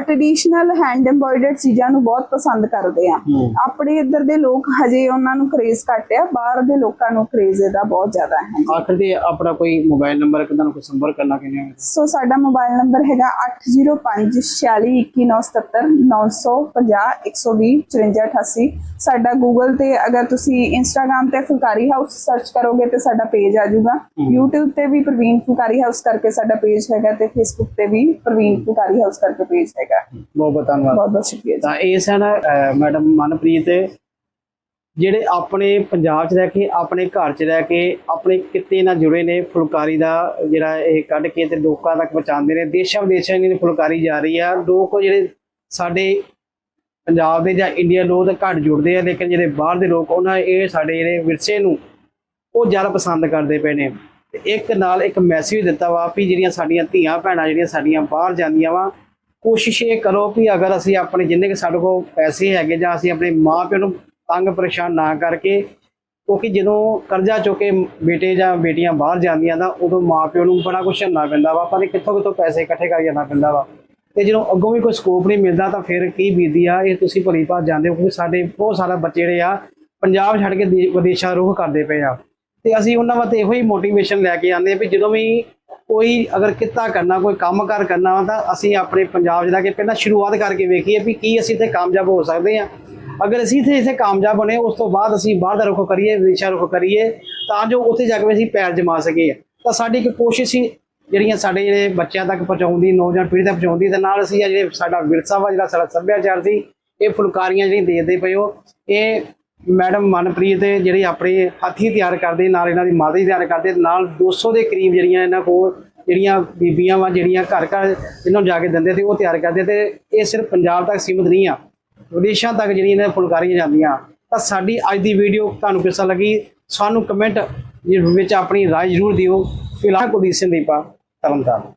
ਟ੍ਰੈਡੀਸ਼ਨਲ ਹੈਂਡ ਐਮਬੋਇਡਰਡ ਚੀਜ਼ਾਂ ਨੂੰ ਬਹੁਤ ਪਸੰਦ ਕਰਦੇ ਆ। ਆਪਣੇ ਇੱਧਰ ਦੇ ਲੋਕ ਹਜੇ ਉਹਨਾਂ ਨੂੰ ਕਰੇਜ਼ ਘੱਟ ਆ ਬਾਹਰ ਦੇ ਲੋਕਾਂ ਨੂੰ ਕਰੇਜ਼ ਇਹਦਾ ਬਹੁਤ ਜ਼ਿਆਦਾ ਹੈ। ਆਖਰ ਤੇ ਆਪਣਾ ਕੋਈ ਮੋਬਾਈਲ ਨੰਬਰ ਕਿਦਾਂ ਕੋਈ ਸੰਪਰਕ ਕਰਨਾ ਕਿੰਨੇ ਹੋਵੇ ਸੋ ਸਾਡਾ ਮੋਬਾਈਲ ਨੰਬਰ ਹੈਗਾ 8056219750 ਸਾਡਾ ਗੂਗਲ ਤੇ ਅਗਰ ਤੁਸੀਂ ਇੰਸਟਾਗ੍ਰam ਤੇ ਫੁਲਕਾਰੀ ਹਾਊਸ ਸਰਚ ਕਰੋਗੇ ਤੇ ਸਾਡਾ ਪੇਜ ਆ ਜਾਊਗਾ। YouTube ਤੇ ਵੀ ਪ੍ਰਵੀਨ ਫੁਲਕਾਰੀ ਹਾਊਸ ਕਰਕੇ ਸਾਡਾ ਪੇਜ ਹੈਗਾ ਤੇ Facebook ਤੇ ਵੀ ਪ੍ਰਵੀਨ ਫੁਲਕਾਰੀ ਹਾਊਸ ਕਰਕੇ ਪੇਜ ਹੈਗਾ। ਬਹੁਤ ਬਹੁਤ ਧੰਨਵਾਦ। ਬਹੁਤ ਬਹੁਤ ਸ਼ੁਕਰੀਆ। ਤਾਂ ਇਹ ਸਨ ਮੈਡਮ ਮਨਪ੍ਰੀਤ ਜਿਹੜੇ ਆਪਣੇ ਪੰਜਾਬ 'ਚ ਰਹਿ ਕੇ ਆਪਣੇ ਘਰ 'ਚ ਰਹਿ ਕੇ ਆਪਣੇ ਕਿੱਤੇ ਨਾਲ ਜੁੜੇ ਨੇ ਫੁਲਕਾਰੀ ਦਾ ਜਿਹੜਾ ਇਹ ਕੱਢ ਕੇ ਤੇ ਲੋਕਾਂ ਤੱਕ ਪਹੁੰਚਾਉਂਦੇ ਨੇ ਦੇਸ਼ਾਂ ਵਿਦੇਸ਼ਾਂ ਦੀ ਫੁਲਕਾਰੀ ਜਾ ਰਹੀ ਆ। ਲੋਕ ਜਿਹੜੇ ਸਾਡੇ ਪੰਜਾਬ ਦੇ ਜਾਂ ਇੰਡੀਆ ਲੋਕ ਤਾਂ ਘੱਟ ਜੁੜਦੇ ਆ ਲੇਕਿਨ ਜਿਹੜੇ ਬਾਹਰ ਦੇ ਲੋਕ ਉਹਨਾਂ ਇਹ ਸਾਡੇ ਜਿਹੜੇ ਵਿਰਸੇ ਨੂੰ ਉਹ ਜ਼ਿਆਦਾ ਪਸੰਦ ਕਰਦੇ ਪਏ ਨੇ। ਤੇ ਇੱਕ ਨਾਲ ਇੱਕ ਮੈਸੇਜ ਦਿੱਤਾ ਵਾ ਵੀ ਜਿਹੜੀਆਂ ਸਾਡੀਆਂ ਧੀਆਂ ਭੈਣਾਂ, ਜਿਹੜੀਆਂ ਸਾਡੀਆਂ ਬਾਹਰ ਜਾਂਦੀਆਂ ਵਾ, ਕੋਸ਼ਿਸ਼ ਇਹ ਕਰੋ ਵੀ ਅਗਰ ਅਸੀਂ ਆਪਣੇ ਜਿੰਨੇ ਕਿ ਸਾਡੇ ਕੋਲ ਪੈਸੇ ਹੈਗੇ ਜਾਂ ਅਸੀਂ ਆਪਣੇ ਮਾਪਿਆਂ ਨੂੰ ਤੰਗ ਪਰੇਸ਼ਾਨ ਨਾ ਕਰਕੇ, ਕਿਉਂਕਿ ਜਦੋਂ ਕਰਜ਼ਾ ਚੁੱਕ ਕੇ ਬੇਟੇ ਜਾਂ ਬੇਟੀਆਂ ਬਾਹਰ ਜਾਂਦੀਆਂ ਤਾਂ ਉਦੋਂ ਮਾਪਿਆਂ ਨੂੰ ਬੜਾ ਕੁਛ ਝੱਲਣਾ ਪੈਂਦਾ ਵਾ, ਪਰ ਕਿੱਥੋਂ ਕਿੱਥੋਂ ਪੈਸੇ ਇਕੱਠੇ ਕਰ ਜਾਣਾ ਪੈਂਦਾ ਵਾ। ਤੇ ਜਦੋਂ ਅੱਗੋਂ ਵੀ ਕੋਈ ਸਕੋਪ ਨਹੀਂ ਮਿਲਦਾ ਤਾਂ ਫਿਰ ਕੀ ਬੀਤਦੀ ਆ, ਇਹ ਤੁਸੀਂ ਭਲੀ ਭਾਤ ਜਾਂਦੇ ਹੋ ਕਿਉਂਕਿ ਸਾਡੇ ਬਹੁਤ ਸਾਰਾ ਬੱਚੇ ਜਿਹੜੇ ਆ, ਪੰਜਾਬ ਛੱਡ ਕੇ ਦੇ- ਵਿਦੇਸ਼ਾਂ ਰੁਖ ਕਰਦੇ ਪਏ ਆ। ਤੇ ਅਸੀਂ ਉਹਨਾਂ ਵਾਸਤੇ ਇਹੋ ਹੀ ਮੋਟੀਵੇਸ਼ਨ ਲੈ ਕੇ ਆਉਂਦੇ ਆ ਵੀ ਜਦੋਂ ਵੀ ਕੋਈ ਅਗਰ ਕਿੱਤਾ ਕਰਨਾ, ਕੋਈ ਕੰਮ ਕੰਮਕਾਰ ਕਰਨਾ ਵਾ ਤਾਂ ਅਸੀਂ ਆਪਣੇ ਪੰਜਾਬ 'ਚ ਜਾ ਕੇ ਪਹਿਲਾਂ ਸ਼ੁਰੂਆਤ ਕਰਕੇ ਵੇਖੀਏ ਵੀ ਕੀ ਅਸੀਂ ਇੱਥੇ ਕਾਮਯਾਬ ਹੋ ਸਕਦੇ ਆ ਅਗਰ ਅਸੀਂ ਇੱਥੇ ਇੱਥੇ ਕਾਮਯਾਬ ਬਣੇ ਉਸ ਤੋਂ ਬਾਅਦ ਅਸੀਂ ਬਾਹਰ ਦਾ ਰੁਖ ਕਰੀਏ, ਵਿਦੇਸ਼ਾਂ ਰੁਖ ਕਰੀਏ, ਤਾਂ ਜੋ ਉੱਥੇ ਜਾ ਕੇ ਅਸੀਂ ਪੈਰ ਜਮਾ ਸਕੀਏ। ਤਾਂ ਸਾਡੀ ਇੱਕ ਕੋਸ਼ਿਸ਼ ਸੀ ਜਿਹੜੀਆਂ ਸਾਡੇ ਜਿਹੜੇ ਬੱਚਿਆਂ ਤੱਕ ਪਹੁੰਚਾਉਂਦੀ, ਨੌਜਵਾਨ ਪੀੜ੍ਹੀ ਤੱਕ ਪਹੁੰਚਾਉਂਦੀ, ਤੇ ਨਾਲ ਅਸੀਂ ਇਹ ਜਿਹੜੇ ਸਾਡਾ ਵਿਰਸਾ ਵਾ, ਜਿਹੜਾ ਸਾਡਾ ਸੱਭਿਆਚਾਰ ਸੀ, ਇਹ ਫੁਲਕਾਰੀਆਂ ਜਿਹੜੀਆਂ ਦੇਖਦੇ ਪਏ ਹੋ, ਇਹ ਮੈਡਮ ਮਨਪ੍ਰੀਤ ਜਿਹੜੇ ਆਪਣੇ ਹੱਥੀਂ ਤਿਆਰ ਕਰਦੇ, ਨਾਲ ਇਹਨਾਂ ਦੀ ਮਾਤਾ ਜੀ ਤਿਆਰ ਕਰਦੇ, ਨਾਲ 200 ਦੇ ਕਰੀਬ ਜਿਹੜੀਆਂ ਇਹਨਾਂ ਕੋਲ ਜਿਹੜੀਆਂ ਬੀਬੀਆਂ ਵਾ, ਜਿਹੜੀਆਂ ਘਰ ਘਰ ਇਹਨਾਂ ਨੂੰ ਜਾ ਕੇ ਦਿੰਦੇ ਤੇ ਉਹ ਤਿਆਰ ਕਰਦੇ ਤੇ ਇਹ ਸਿਰਫ ਪੰਜਾਬ ਤੱਕ ਸੀਮਿਤ ਨਹੀਂ ਆ, ਵਿਦੇਸ਼ਾਂ ਤੱਕ ਜਿਹੜੀਆਂ ਇਹਨਾਂ ਫੁਲਕਾਰੀਆਂ ਜਾਂਦੀਆਂ। ਤਾਂ ਸਾਡੀ ਅੱਜ ਦੀ ਵੀਡੀਓ ਤੁਹਾਨੂੰ ਕਿਸ ਤਰ੍ਹਾਂ ਲੱਗੀ, ਸਾਨੂੰ ਕਮੈਂਟ ਵਿੱਚ ਆਪਣੀ ਰਾਏ ਜ਼ਰੂਰ ਦਿਓ। ਫਿਲਹਾਲ ਕੁਲਦੀਪ ਸਿੰਘ ਦੀਪਾ, ਤਰਨਤਾਰਨ।